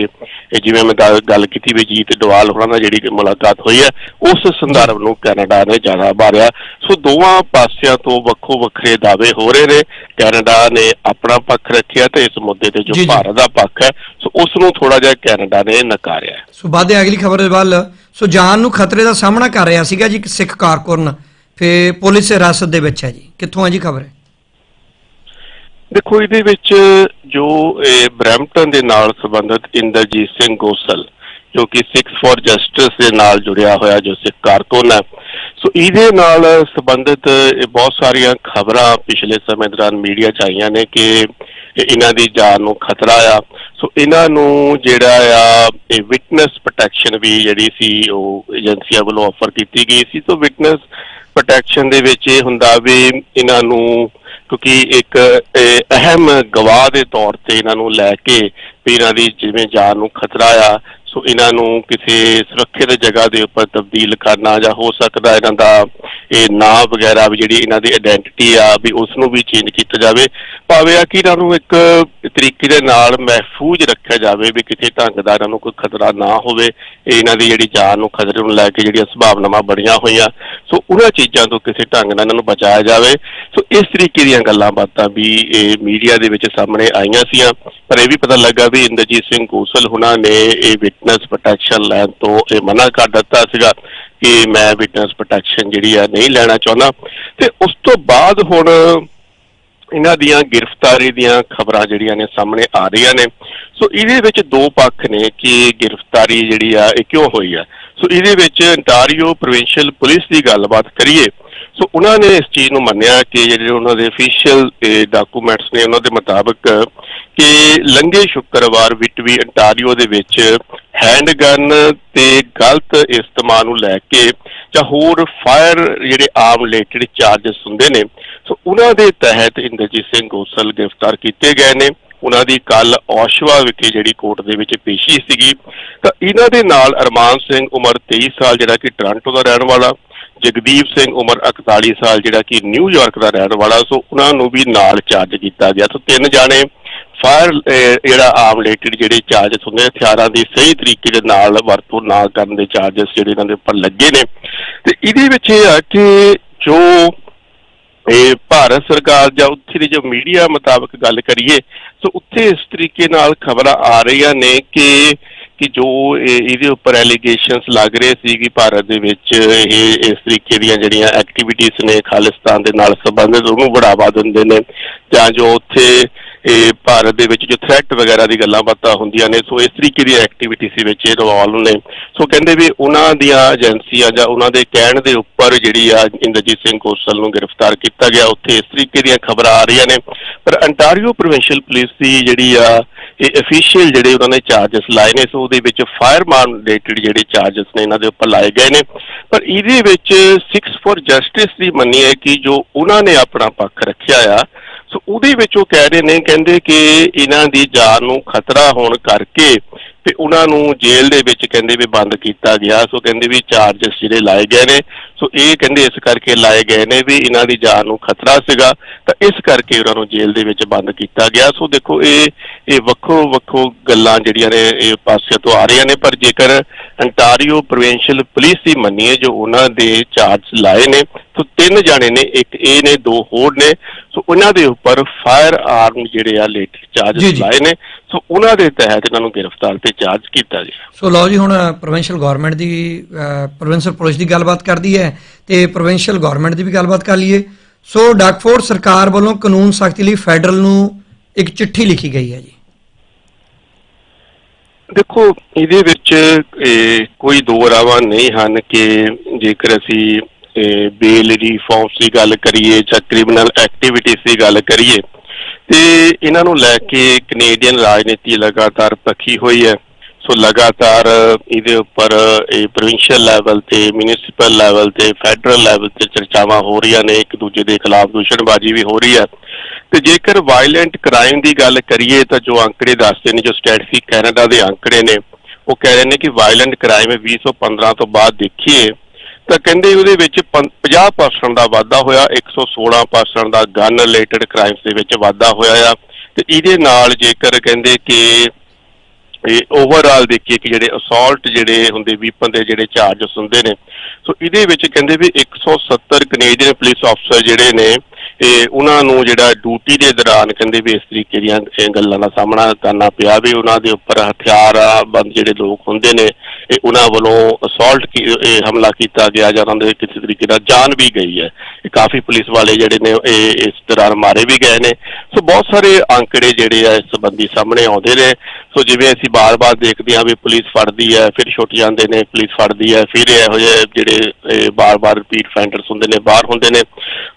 ਜਿਵੇਂ ਮੈਂ ਗੱਲ- ਕੀਤੀ ਵੀ ਜੀਤ ਡਵਾਲ ਹੋਣਾ ਨਾਲ ਜਿਹੜੀ ਮੁਲਾਕਾਤ ਹੋਈ ਹੈ ਉਸ ਸੰਦਰਭ ਨੂੰ ਕੈਨੇਡਾ ਨੇ ਜ਼ਿਆਦਾ ਉਭਾਰਿਆ ਸੋ ਦੋਵਾਂ ਪਾਸਿਆਂ ਤੋਂ ਵੱਖੋ ਵੱਖਰੇ ਦਾਅਵੇ ਹੋ ਰਹੇ ਨੇ ਕੈਨੇਡਾ ਨੇ ਆਪਣਾ ਪੱਖ ਰੱਖਿਆ ਤੇ ਇਸ ਮੁੱਦੇ ਤੇ ਜੀ। ਭਾਰਤ ਦਾ ਪੱਖ ਹੈ ਸੋ ਉਸ ਨੂੰ ਥੋੜਾ ਜਿਹਾ ਕੈਨੇਡਾ ਨੇ ਨਕਾਰਿਆ। ਸੋ ਬਾਅਦ ਅਗਲੀ ਖਬਰ ਵੱਲ ਸੋ ਜਾਨ ਨੂੰ ਖਤਰੇ ਦਾ ਸਾਹਮਣਾ ਕਰ ਰਿਹਾ ਸੀਗਾ ਜੀ ਇੱਕ ਸਿੱਖ ਕਾਰਕੁਨ ਫੇ ਪੁਲਿਸ ਹਿਰਾਸਤ ਦੇ ਵਿੱਚ ਹੈ ਜੀ। ਕਿੱਥੋਂ ਹੈ ਜੀ ਖਬਰ? ਦੇਖੋ, ਇਹਦੇ ਵਿੱਚ ਜੋ ਬ੍ਰੈਂਪਟਨ ਦੇ ਨਾਲ ਸੰਬੰਧਿਤ ਇੰਦਰਜੀਤ ਸਿੰਘ ਗੋਸਲ ਜੋ ਕਿ ਸਿੱਖ ਫॉर ਜਸਟਿਸ ਦੇ ਨਾਲ ਜੁੜਿਆ ਹੋਇਆ, ਜੋ ਸਿੱਖ ਕਾਰਕੁਨ ਹੈ। ਸੋ ਇਹਦੇ ਨਾਲ ਸੰਬੰਧਿਤ ਬਹੁਤ ਸਾਰੀਆਂ ਖਬਰਾਂ ਪਿਛਲੇ ਸਮੇਂ ਦੌਰਾਨ ਮੀਡੀਆ 'ਚ ਆਈਆਂ ਨੇ ਕਿ ਇਹਨਾਂ ਦੀ ਜਾਨ ਨੂੰ ਖਤਰਾ ਆ। ਸੋ ਇਹਨਾਂ ਨੂੰ ਜਿਹੜਾ ਆ, ਇਹ ਵਿਟਨੈਸ ਪ੍ਰੋਟੈਕਸ਼ਨ ਵੀ ਜਿਹੜੀ ਸੀ, ਉਹ ਏਜੰਸੀਆਂ ਵੱਲੋਂ ਆਫਰ ਕੀਤੀ ਗਈ ਸੀ। ਸੋ ਵਿਟਨੈਸ ਪ੍ਰੋਟੈਕਸ਼ਨ ਦੇ ਵਿੱਚ ਇਹ ਹੁੰਦਾ ਵੀ ਇਹਨਾਂ ਨੂੰ, ਕਿਉਂਕਿ ਇੱਕ ਅਹਿਮ ਗਵਾਹ ਦੇ ਤੌਰ ਤੇ ਇਹਨਾਂ ਨੂੰ ਲੈ ਕੇ ਵੀ ਇਹਨਾਂ ਦੀ ਜਿਵੇਂ ਜਾਨ ਨੂੰ ਖਤਰਾ ਆ ਸੋ ਇਹਨਾਂ ਨੂੰ ਕਿਸੇ ਸੁਰੱਖਿਅਤ ਜਗ੍ਹਾ ਦੇ ਉੱਪਰ ਤਬਦੀਲ ਕਰਨਾ ਜਾਂ ਹੋ ਸਕਦਾ ਇਹਨਾਂ ਦਾ ਇਹ ਨਾਂ ਵਗੈਰਾ ਵੀ ਜਿਹੜੀ ਇਹਨਾਂ ਦੀ ਆਇਡੈਂਟੀਟੀ ਆ ਵੀ ਉਸ ਨੂੰ ਵੀ ਚੇਂਜ ਕੀਤਾ ਜਾਵੇ। ਭਾਵੇਂ ਆ ਕਿ ਇਹਨਾਂ ਨੂੰ ਇੱਕ ਤਰੀਕੇ ਦੇ ਨਾਲ ਮਹਿਫੂਜ਼ ਰੱਖਿਆ ਜਾਵੇ ਵੀ ਕਿਸੇ ਢੰਗ ਦਾ ਇਹਨਾਂ ਨੂੰ ਕੋਈ ਖਤਰਾ ਨਾ ਹੋਵੇ ਇਹਨਾਂ ਦੀ ਜਿਹੜੀ ਜਾਨ ਨੂੰ ਖਤਰੇ ਨੂੰ ਲੈ ਕੇ ਜਿਹੜੀਆਂ ਸੰਭਾਵਨਾਵਾਂ ਬਣੀਆਂ ਹੋਈਆਂ। ਸੋ ਉਹਨਾਂ ਚੀਜ਼ਾਂ ਤੋਂ ਕਿਸੇ ਢੰਗ ਨਾਲ ਇਹਨਾਂ ਨੂੰ ਬਚਾਇਆ ਜਾਵੇ। ਸੋ ਇਸ ਤਰੀਕੇ ਦੀਆਂ ਗੱਲਾਂ ਬਾਤਾਂ ਵੀ ਇਹ ਮੀਡੀਆ ਦੇ ਵਿੱਚ ਸਾਹਮਣੇ ਆਈਆਂ ਸੀਆਂ। ਪਰ ਇਹ ਵੀ ਪਤਾ ਲੱਗਾ ਵੀ ਇੰਦਰਜੀਤ ਸਿੰਘ ਗੋਸਲ ਹੁਣਾਂ ਨੇ ਇਹ ਵਿਟਨੈਸ ਪ੍ਰੋਟੈਕਸ਼ਨ ਲੈਣ ਤੋਂ ਇਹ ਮਨਾ ਕਰ ਦਿੱਤਾ ਸੀਗਾ ਕਿ ਮੈਂ ਵਿਟਨੈਸ ਪ੍ਰੋਟੈਕਸ਼ਨ ਜਿਹੜੀ ਆ ਨਹੀਂ ਲੈਣਾ ਚਾਹੁੰਦਾ। ਤੇ ਉਸ ਤੋਂ ਬਾਅਦ ਹੁਣ ਇਹਨਾਂ ਦੀਆਂ ਗ੍ਰਿਫਤਾਰੀ ਦੀਆਂ ਖਬਰਾਂ ਜਿਹੜੀਆਂ ਨੇ ਸਾਹਮਣੇ ਆ ਰਹੀਆਂ ਨੇ। ਸੋ ਇਹਦੇ ਵਿੱਚ ਦੋ ਪੱਖ ਨੇ ਕਿ ਗ੍ਰਿਫਤਾਰੀ ਜਿਹੜੀ ਆ ਇਹ ਕਿਉਂ ਹੋਈ ਆ। ਸੋ ਇਹਦੇ ਵਿੱਚ ਅੰਟਾਰੀਓ ਪ੍ਰੋਵਿੰਸ਼ੀਅਲ ਪੁਲਿਸ ਦੀ ਗੱਲਬਾਤ ਕਰੀਏ। ਸੋ ਉਹਨਾਂ ਨੇ ਇਸ ਚੀਜ਼ ਨੂੰ ਮੰਨਿਆ ਕਿ ਜਿਹੜੇ ਉਹਨਾਂ ਦੇ ਅਫੀਸ਼ੀਅਲ ਡਾਕੂਮੈਂਟਸ ਨੇ ਉਹਨਾਂ ਦੇ ਮੁਤਾਬਕ ਕਿ ਲੰਘੇ ਸ਼ੁੱਕਰਵਾਰ ਵਿਟਵੀ ਅੰਟਾਰੀਓ ਦੇ ਵਿੱਚ ਹੈਂਡਗਨ ਤੇ ਗਲਤ ਇਸਤੇਮਾਲ ਨੂੰ ਲੈ ਕੇ ਜਾਂ ਹੋਰ ਫਾਇਰ ਜਿਹੜੇ ਆਮ ਰਿਲੇਟਡ ਚਾਰजेस ਹੁੰਦੇ ਨੇ, ਸੋ ਉਹਨਾਂ ਦੇ ਤਹਿਤ ਇੰਦਰਜੀਤ ਸਿੰਘ ਗੋਸਲ ਗ੍ਰਿਫਤਾਰ ਕੀਤੇ ਗਏ ਨੇ। ਉਹਨਾਂ ਦੀ ਕੱਲ ਔਸ਼ਵਾ ਵਿਖੇ ਜਿਹੜੀ ਕੋਰਟ ਦੇ ਵਿੱਚ ਪੇਸ਼ੀ ਸੀਗੀ। ਤਾਂ ਇਹਨਾਂ ਦੇ ਨਾਲ ਅਰਮਾਨ ਸਿੰਘ ਉਮਰ 23 ਸਾਲ, ਜਿਹੜਾ ਕਿ ਟੋਰਾਂਟੋ ਦਾ ਰਹਿਣ ਵਾਲਾ, ਜਗਦੀਪ ਸਿੰਘ ਉਮਰ 41 ਸਾਲ, ਜਿਹੜਾ ਕਿ ਨਿਊਯਾਰਕ ਦਾ ਰਹਿਣ ਵਾਲਾ, ਸੋ ਉਹਨਾਂ ਨੂੰ ਵੀ ਨਾਲ ਚਾਰਜ ਕੀਤਾ ਗਿਆ। ਸੋ ਤਿੰਨ ਜਾਣੇ ਫਾਇਰ ਜਿਹੜਾ ਆਮ ਰਿਲੇਟਡ ਜਿਹੜੇ ਚਾਰजेस ਹੁੰਦੇ ਹਥਿਆਰਾਂ ਦੀ ਸਹੀ ਤਰੀਕੇ ਦੇ ਨਾਲ ਵਰਤੋਂ ਨਾ ਕਰਨ ਦੇ ਚਾਰजेस ਜਿਹੜੇ ਇਹਨਾਂ ਦੇ ਉੱਪਰ ਲੱਗੇ ਨੇ। ਤੇ ਇਹਦੇ ਵਿੱਚ ਇਹ ਆ ਕਿ ਜੋ, ਇਹ ਭਾਰਤ ਸਰਕਾਰ ਜਾਂ ਉੱਥੇ ਦੀ ਜੋ ਮੀਡੀਆ ਮੁਤਾਬਕ ਗੱਲ ਕਰੀਏ, ਸੋ ਉੱਥੇ ਇਸ ਤਰੀਕੇ ਨਾਲ ਖਬਰਾਂ ਆ ਰਹੀਆਂ ਨੇ ਕਿ ਕਿ ਜੋ ਇਹਦੇ ਉੱਪਰ ਐਲੀਗੇਸ਼ਨਸ ਲੱਗ ਰਹੇ ਸੀ ਕਿ ਭਾਰਤ ਦੇ ਵਿੱਚ ਇਹ, ਇਸ ਤਰੀਕੇ ਦੀਆਂ ਜਿਹੜੀਆਂ ਐਕਟੀਵਿਟੀਆਂ ਨੇ, ਖਾਲਿਸਤਾਨ ਦੇ ਨਾਲ ਸੰਬੰਧਿਤ, ਉਹਨੂੰ ਬੜਾਵਾ ਦਿੰਦੇ ਨੇ। ਜਾਂ ਜੋ ਉੱਥੇ ਇਹ ਭਾਰਤ ਦੇ ਵਿੱਚ ਜੋ ਥ੍ਰੈਟ ਵਗੈਰਾ ਦੀ ਗੱਲਾਂ ਬਾਤਾਂ ਹੁੰਦੀਆਂ ਨੇ, ਸੋ ਇਸ ਤਰੀਕੇ ਦੀ ਐਕਟੀਵਿਟੀਜ਼ ਦੇ ਵਿੱਚ ਇਨਵੋਲਵ ਨੇ। ਸੋ ਕਹਿੰਦੇ ਵੀ ਉਹਨਾਂ ਦੀਆਂ ਏਜੰਸੀਆਂ ਜਾਂ ਉਹਨਾਂ ਦੇ ਕਹਿਣ ਦੇ ਉੱਪਰ ਜਿਹੜੀ ਆ ਇੰਦਰਜੀਤ ਸਿੰਘ ਕੋਸਲ ਨੂੰ ਗ੍ਰਿਫਤਾਰ ਕੀਤਾ ਗਿਆ, ਉੱਥੇ ਇਸ ਤਰੀਕੇ ਦੀਆਂ ਖਬਰਾਂ ਆ ਰਹੀਆਂ ਨੇ। ਪਰ ਅੰਟਾਰੀਓ ਪ੍ਰੋਵਿੰਸ਼ੀਅਲ ਪੁਲਿਸ ਦੀ ਜਿਹੜੀ ਆ, ਇਹ ਅਫੀਸ਼ੀਅਲ ਜਿਹੜੇ ਉਹਨਾਂ ਨੇ ਚਾਰजेस ਲਾਏ ਨੇ, ਸੋ ਉਹਦੇ ਵਿੱਚ ਫਾਇਰਮਾਨ ਰਿਲੇਟਡ ਜਿਹੜੇ ਚਾਰजेस ਨੇ ਇਹਨਾਂ ਦੇ ਉੱਪਰ ਲਾਏ ਗਏ ਨੇ। ਪਰ ਇਹਦੇ ਵਿੱਚ 6 ਫੋਰ ਜਸਟਿਸ ਦੀ ਮੰਨੀ ਹੈ ਕਿ ਜੋ ਉਹਨਾਂ ਨੇ ਆਪਣਾ ਪੱਖ ਰੱਖਿਆ ਆ ਸੋ ਉਹਦੇ ਵਿੱਚ ਉਹ ਕਹਿ ਰਹੇ ਨੇ, ਕਹਿੰਦੇ ਕਿ ਇਹਨਾਂ ਦੀ ਜਾਨ ਨੂੰ ਖਤਰਾ ਹੋਣ ਕਰਕੇ ਤੇ ਉਹਨਾਂ ਨੂੰ ਜੇਲ੍ਹ ਦੇ ਵਿੱਚ ਕਹਿੰਦੇ ਵੀ ਬੰਦ ਕੀਤਾ ਗਿਆ। ਸੋ ਕਹਿੰਦੇ ਵੀ ਚਾਰजेस ਜਿਹੜੇ ਲਾਏ ਗਏ ਨੇ। ਸੋ ਇਹ ਕਹਿੰਦੇ ਇਸ ਕਰਕੇ ਲਾਏ ਗਏ ਨੇ ਵੀ ਇਹਨਾਂ ਦੀ ਜਾਨ ਨੂੰ ਖਤਰਾ ਸੀਗਾ ਤਾਂ ਇਸ ਕਰਕੇ ਉਹਨਾਂ ਨੂੰ ਜੇਲ੍ਹ ਦੇ ਵਿੱਚ ਬੰਦ ਕੀਤਾ ਗਿਆ। ਸੋ ਦੇਖੋ ਇਹ ਇਹ ਵੱਖੋ ਵੱਖੋ ਗੱਲਾਂ ਜਿਹੜੀਆਂ ਨੇ ਇਹ ਪਾਸੇ ਤੋਂ ਆ ਰਹੀਆਂ ਨੇ ਪਰ ਜੇਕਰ ਅੰਟਾਰੀਓ ਪ੍ਰੋਵਿੰਸ਼ੀਅਲ ਪੁਲਿਸ ਦੀ ਮੰਨੀਏ ਜੋ ਉਹਨਾਂ ਦੇ ਚਾਰਜ ਲਾਏ ਨੇ ਸੋ ਤਿੰਨ ਜਾਣੇ ਨੇ ਇੱਕ ਇਹ ਨੇ ਦੋ ਹੋਰ ਨੇ। ਸੋ ਉਹਨਾਂ ਦੇ ਉੱਪਰ ਫਾਇਰ ਆਰਮ ਜਿਹੜੇ ਆ ਲੇਟ ਚਾਰਜ। ਲਾਏ ਨੇ। ਸੋ ਉਹਨਾਂ ਦੇ ਤਹਿਤ ਇਹਨਾਂ ਨੂੰ ਗ੍ਰਿਫਤਾਰ ਤੇ ਚਾਰਜ ਕੀਤਾ ਗਿਆ। ਸੋ ਲਓ ਜੀ ਹੁਣ ਪ੍ਰੋਵਿੰਸ਼ੀਅਲ ਗਵਰਨਮੈਂਟ ਦੀ ਪ੍ਰੋਵਿੰਸ਼ੀਅਲ ਪੁਲਿਸ ਦੀ ਗੱਲਬਾਤ ਕਰਦੀ ਹੈ। ਤੇ ਪ੍ਰੋਵਿੰਸ਼ੀਅਲ ਗਵਰਨਮੈਂਟ ਦੀ ਵੀ ਗੱਲਬਾਤ ਕਰ ਲਈਏ। ਸੋ ਡਾਕਫੋਰਡ ਸਰਕਾਰ ਵੱਲੋਂ ਕਾਨੂੰਨ ਸਖਤੀ ਲਈ ਫੈਡਰਲ ਨੂੰ ਇੱਕ ਚਿੱਠੀ ਲਿਖੀ ਗਈ ਹੈ ਜੀ। ਦੇਖੋ, ਇਹਦੇ ਵਿੱਚ ਕੋਈ ਦੋ ਰਾਵਾਂ ਨਹੀਂ ਹਨ ਕਿ ਜੇਕਰ ਅਸੀਂ ਬੇਲ ਰਿਫਾਰਮਸ ਦੀ ਗੱਲ ਕਰੀਏ ਜਾਂ ਕ੍ਰਿਮੀਨਲ ਐਕਟੀਵਿਟੀਜ਼ ਦੀ ਗੱਲ ਕਰੀਏ, ਤੇ ਇਹਨਾਂ ਨੂੰ ਲੈ ਕੇ ਕੈਨੇਡੀਅਨ ਰਾਜਨੀਤੀ ਲਗਾਤਾਰ ਪੱਖੀ ਹੋਈ ਹੈ। ਸੋ ਲਗਾਤਾਰ ਇਹਦੇ ਉੱਪਰ ਇਹ ਪ੍ਰੋਵਿੰਸ਼ੀਅਲ ਲੈਵਲ ਤੇ ਮਿਊਨਿਸਪਲ ਲੈਵਲ ਤੇ ਫੈਡਰਲ ਲੈਵਲ ਤੇ ਚਰਚਾਵਾਂ ਹੋ ਰਹੀਆਂ ਨੇ, ਇੱਕ ਦੂਜੇ ਦੇ ਖਿਲਾਫ ਦੂਸ਼ਣਬਾਜ਼ੀ ਵੀ ਹੋ ਰਹੀ ਹੈ। ਤੇ ਜੇਕਰ ਵਾਇਲੈਂਟ ਕ੍ਰਾਈਮ ਦੀ ਗੱਲ ਕਰੀਏ ਤਾਂ ਜੋ ਅੰਕੜੇ ਦੱਸਦੇ ਨੇ, ਜੋ ਸਟੈਟਿਸਟਿਕ ਕੈਨੇਡਾ ਦੇ ਅੰਕੜੇ ਨੇ, ਉਹ ਕਹਿ ਰਹੇ ਨੇ ਕਿ ਵਾਇਲੈਂਟ ਕ੍ਰਾਈਮ 2015 ਤੋਂ ਬਾਅਦ ਦੇਖੀਏ, ਤਾਂ ਕਹਿੰਦੇ ਉਹਦੇ ਵਿੱਚ ਪੰ- 50% ਦਾ ਵਾਧਾ ਹੋਇਆ 116% ਦਾ ਗਨ ਰਿਲੇਟਡ ਕ੍ਰਾਈਮਸ ਦੇ ਵਿੱਚ ਵਾਧਾ ਹੋਇਆ ਆ। ਤੇ ਇਹਦੇ ਨਾਲ ਜੇਕਰ ਕਹਿੰਦੇ ਕਿ ਇਹ ਓਵਰਆਲ ਦੇਖੀਏ ਕਿ ਜਿਹੜੇ ਅਸੌਲਟ ਜਿਹੜੇ ਹੁੰਦੇ ਵੀਪਨ ਦੇ ਜਿਹੜੇ ਚਾਰਜਸ ਹੁੰਦੇ ਨੇ, ਸੋ ਇਹਦੇ ਵਿੱਚ ਕਹਿੰਦੇ ਵੀ 170 ਕੈਨੇਡੀਅਨ ਪੁਲਿਸ ਅਫਸਰ ਜਿਹੜੇ ਨੇ, ਇਹ ਉਹਨਾਂ ਨੂੰ ਜਿਹੜਾ ਡਿਊਟੀ ਦੇ ਦੌਰਾਨ ਕਹਿੰਦੇ ਵੀ ਇਸ ਤਰੀਕੇ ਦੀਆਂ ਗੱਲਾਂ ਦਾ ਸਾਹਮਣਾ ਕਰਨਾ ਪਿਆ ਵੀ ਉਹਨਾਂ ਦੇ ਉੱਪਰ ਹਥਿਆਰ ਬੰਦ ਜਿਹੜੇ ਲੋਕ ਹੁੰਦੇ ਨੇ ਇਹ ਉਹਨਾਂ ਵੱਲੋਂ ਅਸੌਲਟ ਇਹ ਹਮਲਾ ਕੀਤਾ ਗਿਆ ਜਾਂ ਉਹਨਾਂ ਦੇ ਕਿਸੇ ਤਰੀਕੇ ਨਾਲ ਜਾਨ ਵੀ ਗਈ ਹੈ। ਇਹ ਕਾਫੀ ਪੁਲਿਸ ਵਾਲੇ ਜਿਹੜੇ ਨੇ, ਇਹ ਇਸ ਦੌਰਾਨ ਮਾਰੇ ਵੀ ਗਏ ਨੇ। ਸੋ ਬਹੁਤ ਸਾਰੇ ਅੰਕੜੇ ਜਿਹੜੇ ਆ ਇਸ ਸੰਬੰਧੀ ਸਾਹਮਣੇ ਆਉਂਦੇ ਨੇ। ਸੋ ਜਿਵੇਂ ਅਸੀਂ ਬਾਰ-ਬਾਰ ਦੇਖਦੇ ਹਾਂ ਵੀ ਪੁਲਿਸ ਫੜਦੀ ਹੈ, ਫਿਰ ਛੁੱਟ ਜਾਂਦੇ ਨੇ, ਪੁਲਿਸ ਫੜਦੀ ਹੈ, ਫਿਰ ਇਹੋ ਜਿਹੇ ਜਿਹੜੇ, ਇਹ ਬਾਰ-ਬਾਰ ਰਿਪੀਟ ਫੈਂਡਰਸ ਹੁੰਦੇ ਨੇ, ਬਾਹਰ ਹੁੰਦੇ ਨੇ।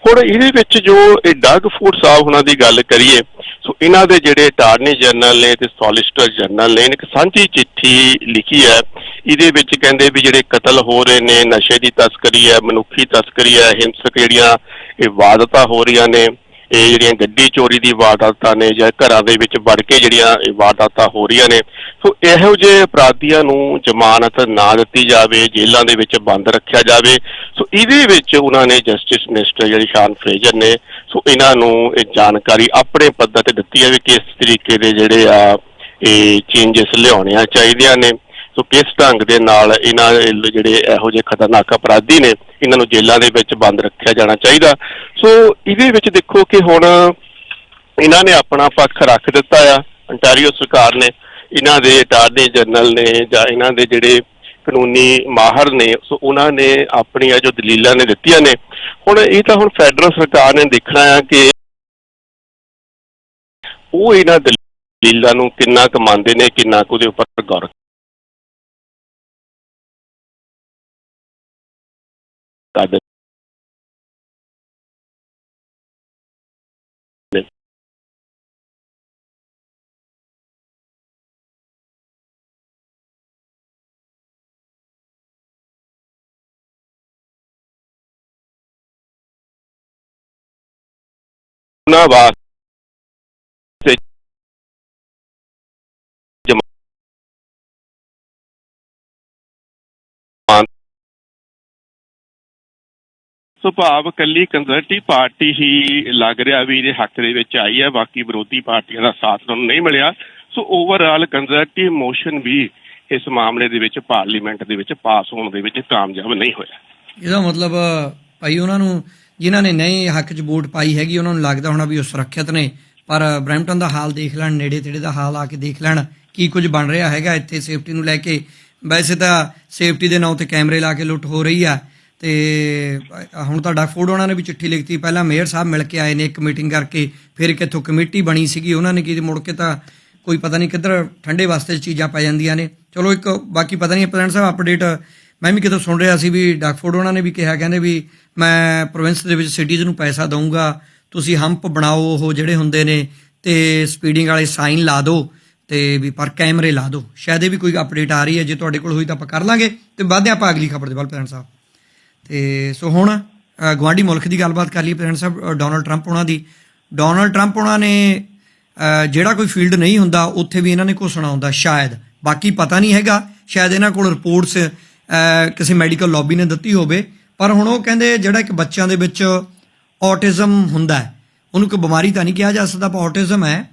ਹੁਣ ਇਹਦੇ ਵਿੱਚ ਜੋ ਇਹ ਡਗ ਫੂਡ ਸਾਹਿਬ ਉਹਨਾਂ ਦੀ ਗੱਲ ਕਰੀਏ, ਸੋ ਇਹਨਾਂ ਦੇ ਜਿਹੜੇ ਅਟਾਰਨੀ ਜਨਰਲ ਨੇ ਤੇ ਸੋਲਿਸਟਰ ਜਨਰਲ ਨੇ ਇੱਕ ਸਾਂਝੀ ਚਿੱਠੀ ਲਿਖੀ ਹੈ। ਇਹਦੇ ਵਿੱਚ ਕਹਿੰਦੇ ਵੀ ਜਿਹੜੇ ਕਤਲ ਹੋ ਰਹੇ ਨੇ, ਨਸ਼ੇ ਦੀ ਤਸਕਰੀ ਹੈ, ਮਨੁੱਖੀ ਤਸਕਰੀ ਹੈ, ਹਿੰਸਕ ਜਿਹੜੀਆਂ ਇਹ ਵਾਰਦਾਤਾਂ ਹੋ ਰਹੀਆਂ ਨੇ, ਇਹ ਜਿਹੜੀਆਂ ਗੱਡੀ ਚੋਰੀ ਦੀ ਵਾਰਦਾਤਾਂ ਨੇ ਜਾਂ ਘਰਾਂ ਦੇ ਵਿੱਚ ਵੜ ਕੇ ਜਿਹੜੀਆਂ ਇਹ ਵਾਰਦਾਤਾਂ ਹੋ ਰਹੀਆਂ ਨੇ, ਸੋ ਇਹੋ ਜਿਹੇ ਅਪਰਾਧੀਆਂ ਨੂੰ ਜ਼ਮਾਨਤ ਨਾ ਦਿੱਤੀ ਜਾਵੇ, ਜੇਲ੍ਹਾਂ ਦੇ ਵਿੱਚ ਬੰਦ ਰੱਖਿਆ ਜਾਵੇ। ਸੋ ਇਹਦੇ ਵਿੱਚ ਉਹਨਾਂ ਨੇ ਜਸਟਿਸ ਮਿਨਿਸਟਰ ਜਿਹੜੀ ਸ਼ਾਨ ਫਰੇਜਰ ਨੇ, ਸੋ ਇਹਨਾਂ ਨੂੰ ਇਹ ਜਾਣਕਾਰੀ ਆਪਣੇ ਪੱਧਰ ਤੇ ਦਿੱਤੀ ਹੈ ਵੀ ਕਿਸ ਤਰੀਕੇ ਦੇ ਜਿਹੜੇ ਆ, ਇਹ ਚੇਂਜਸ ਲਿਆਉਣੀਆਂ ਚਾਹੀਦੀਆਂ ਨੇ। ਸੋ ਕਿਸ ਢੰਗ ਦੇ ਨਾਲ ਇਹਨਾਂ ਜਿਹੜੇ ਇਹੋ ਜਿਹੇ ਖਤਰਨਾਕ ਅਪਰਾਧੀ ਨੇ, ਇਹਨਾਂ ਨੂੰ ਜੇਲ੍ਹਾਂ ਦੇ ਵਿੱਚ ਬੰਦ ਰੱਖਿਆ ਜਾਣਾ ਚਾਹੀਦਾ। ਸੋ ਇਹਦੇ ਵਿੱਚ ਦੇਖੋ ਕਿ ਹੁਣ ਇਹਨਾਂ ਨੇ ਆਪਣਾ ਪੱਖ ਰੱਖ ਦਿੱਤਾ ਆ। ਅੰਟਾਰੀਓ ਸਰਕਾਰ ਨੇ ਇਹਨਾਂ ਦੇ ਅਟਾਰਨੀ ਜਨਰਲ ਨੇ ਜਾਂ ਇਹਨਾਂ ਦੇ ਜਿਹੜੇ ਕਾਨੂੰਨੀ ਮਾਹਰ ਨੇ, ਸੋ ਉਹਨਾਂ ਨੇ ਆਪਣੀਆਂ ਜੋ ਦਲੀਲਾਂ ਨੇ ਦਿੱਤੀਆਂ ਨੇ। ਹੁਣ ਇਹ ਤਾਂ ਹੁਣ ਫੈਡਰਲ ਸਰਕਾਰ ਨੇ ਦੇਖਣਾ ਆ ਕਿ ਉਹ ਇਹਨਾਂ ਦਲੀਲਾਂ ਨੂੰ ਕਿੰਨਾ ਕਮਾਉਂਦੇ ਨੇ, ਕਿੰਨਾ ਕੁ ਉਹਦੇ ਉੱਪਰ ਗੌਰ ਉਹਨਾਂ ਵਾਸਤੇ ਜਮਾਨ। ਸੋ ਕੱਲੀ ਕੰਜ਼ਰਵੇਟਿਵ ਪਾਰਟੀ ਹੀ ਲੱਗ ਰਿਹਾ ਵੀ ਇਹਦੇ ਹੱਕ ਦੇ ਵਿੱਚ ਆਈ ਹੈ, ਬਾਕੀ ਵਿਰੋਧੀ ਪਾਰਟੀਆਂ ਦਾ ਸਾਥ ਉਹਨਾਂ ਨੂੰ ਨਹੀਂ ਮਿਲਿਆ। ਸੋ ਓਵਰਆਲ ਕੰਜ਼ਰਵੇਟਿਵ ਮੋਸ਼ਨ ਵੀ ਇਸ ਮਾਮਲੇ ਦੇ ਵਿੱਚ ਪਾਰਲੀਮੈਂਟ ਦੇ ਵਿੱਚ ਪਾਸ ਹੋਣ ਦੇ ਵਿੱਚ ਕਾਮਯਾਬ ਨਹੀਂ ਹੋਇਆ। ਇਹਦਾ ਮਤਲਬ ਭਾਈ, ਉਹਨਾਂ ਨੂੰ ਜਿਨ੍ਹਾਂ ਨੇ ਨਹੀਂ ਹੱਕ 'ਚ ਵੋਟ ਪਾਈ ਹੈਗੀ, ਉਹਨਾਂ ਨੂੰ ਲੱਗਦਾ ਹੋਣਾ ਵੀ ਉਹ ਸੁਰੱਖਿਅਤ ਨੇ। ਪਰ ਬ੍ਰੈਂਪਟਨ ਦਾ ਹਾਲ ਦੇਖ ਲੈਣ, ਨੇੜੇ ਤੇੜੇ ਦਾ ਹਾਲ ਆ ਕੇ ਦੇਖ ਲੈਣ ਕੀ ਕੁਝ ਬਣ ਰਿਹਾ ਹੈਗਾ ਇੱਥੇ ਸੇਫਟੀ ਨੂੰ ਲੈ ਕੇ। ਵੈਸੇ ਤਾਂ ਸੇਫਟੀ ਦੇ ਨਾਂ ਤੇ ਕੈਮਰੇ ਲਾ ਕੇ ਲੁੱਟ ਹੋ ਰਹੀ ਆ ਤੇ ਹੁਣ ਤੁਹਾਡਾ ਡਾਕਫੋਰਡ ਉਹਨਾਂ ਨੇ ਵੀ ਚਿੱਠੀ ਲਿਖਤੀ, ਪਹਿਲਾਂ ਮੇਅਰ ਸਾਹਿਬ ਮਿਲ ਕੇ ਆਏ ਨੇ ਇੱਕ ਮੀਟਿੰਗ ਕਰਕੇ, ਫਿਰ ਕਿੱਥੋਂ ਕਮੇਟੀ ਬਣੀ ਸੀਗੀ, ਉਹਨਾਂ ਨੇ ਕੀ ਮੁੜ ਕੇ ਤਾਂ ਕੋਈ ਪਤਾ ਨਹੀਂ ਕਿੱਧਰ ਠੰਡੇ ਵਾਸਤੇ ਚੀਜ਼ਾਂ ਪੈ ਜਾਂਦੀਆਂ ਨੇ। ਚਲੋ ਇੱਕ ਬਾਕੀ ਪਤਾ ਨਹੀਂ ਪ੍ਰੈਜ਼ੀਡੈਂਟ ਸਾਹਿਬ ਅਪਡੇਟ ਮੈਂ ਵੀ ਕਿਤੇ ਸੁਣ ਰਿਹਾ ਸੀ ਵੀ ਡਾਕਫੋਰਡ ਉਹਨਾਂ ਨੇ ਵੀ ਕਿਹਾ ਕਹਿੰਦੇ ਵੀ ਮੈਂ ਪ੍ਰੋਵਿੰਸ ਦੇ ਵਿੱਚ ਸਿਟੀਜ਼ ਨੂੰ ਪੈਸਾ ਦਊਂਗਾ ਤੁਸੀਂ ਹੰਪ ਬਣਾਓ ਉਹ ਜਿਹੜੇ ਹੁੰਦੇ ਨੇ ਤੇ ਸਪੀਡਿੰਗ ਵਾਲੇ ਸਾਈਨ ਲਾ ਦਿਓ ਤੇ ਵੀ ਪਰ ਕੈਮਰੇ ਲਾ ਦਿਓ। ਸ਼ਾਇਦ ਇਹ ਵੀ ਕੋਈ ਅਪਡੇਟ ਆ ਰਹੀ ਹੈ ਜੇ ਤੁਹਾਡੇ ਕੋਲ ਹੋਈ ਤਾਂ ਆਪਾਂ ਕਰ ਲਾਂਗੇ ਤੇ ਬਾਅਦ ਆਪਾਂ ਅਗਲੀ ਖਬਰ ਦੇ ਵੱਲ ਪ੍ਰੈਜ਼ੀਡੈਂਟ ਸਾਹਿਬ। ਤੇ ਸੋ ਹੁਣ ਅ, ਮੁਲਕ ਦੀ ਗੱਲਬਾਤ ਕਰ ਲਈਏ ਪ੍ਰੈਜ਼ੀਡੈਂਟ ਸਾਹਿਬ ਡੋਨਲਡ ਟਰੰਪ ਉਹਨਾਂ ਦੀ। ਡੋਨਲਡ ਟਰੰਪ ਉਹਨਾਂ ਨੇ ਜਿਹੜਾ ਕੋਈ ਫੀਲਡ ਨਹੀਂ ਹੁੰਦਾ ਉੱਥੇ ਵੀ ਇਹਨਾਂ ਨੇ ਘੋਸ਼ਣਾ ਹੁੰਦਾ ਸ਼ਾਇਦ। ਬਾਕੀ ਪਤਾ ਨਹੀਂ ਹੈਗਾ ਸ਼ਾਇਦ ਇਹਨਾਂ ਕੋਲ ਰਿਪੋਰਟਸ ਕਿਸੇ ਮੈਡੀਕਲ ਲੌਬੀ ਨੇ ਦਿੱਤੀ ਹੋਵੇ, ਪਰ ਹੁਣ ਉਹ ਕਹਿੰਦੇ ਜਿਹੜਾ ਇੱਕ ਬੱਚਿਆਂ ਦੇ ਵਿੱਚ ਔਟਿਜ਼ਮ ਹੁੰਦਾ ਹੈ, ਉਹਨੂੰ ਕੋਈ ਬਿਮਾਰੀ ਤਾਂ ਨਹੀਂ ਕਿਹਾ ਜਾ ਸਕਦਾ, ਪਰ ਔਟਿਜ਼ਮ ਹੈ,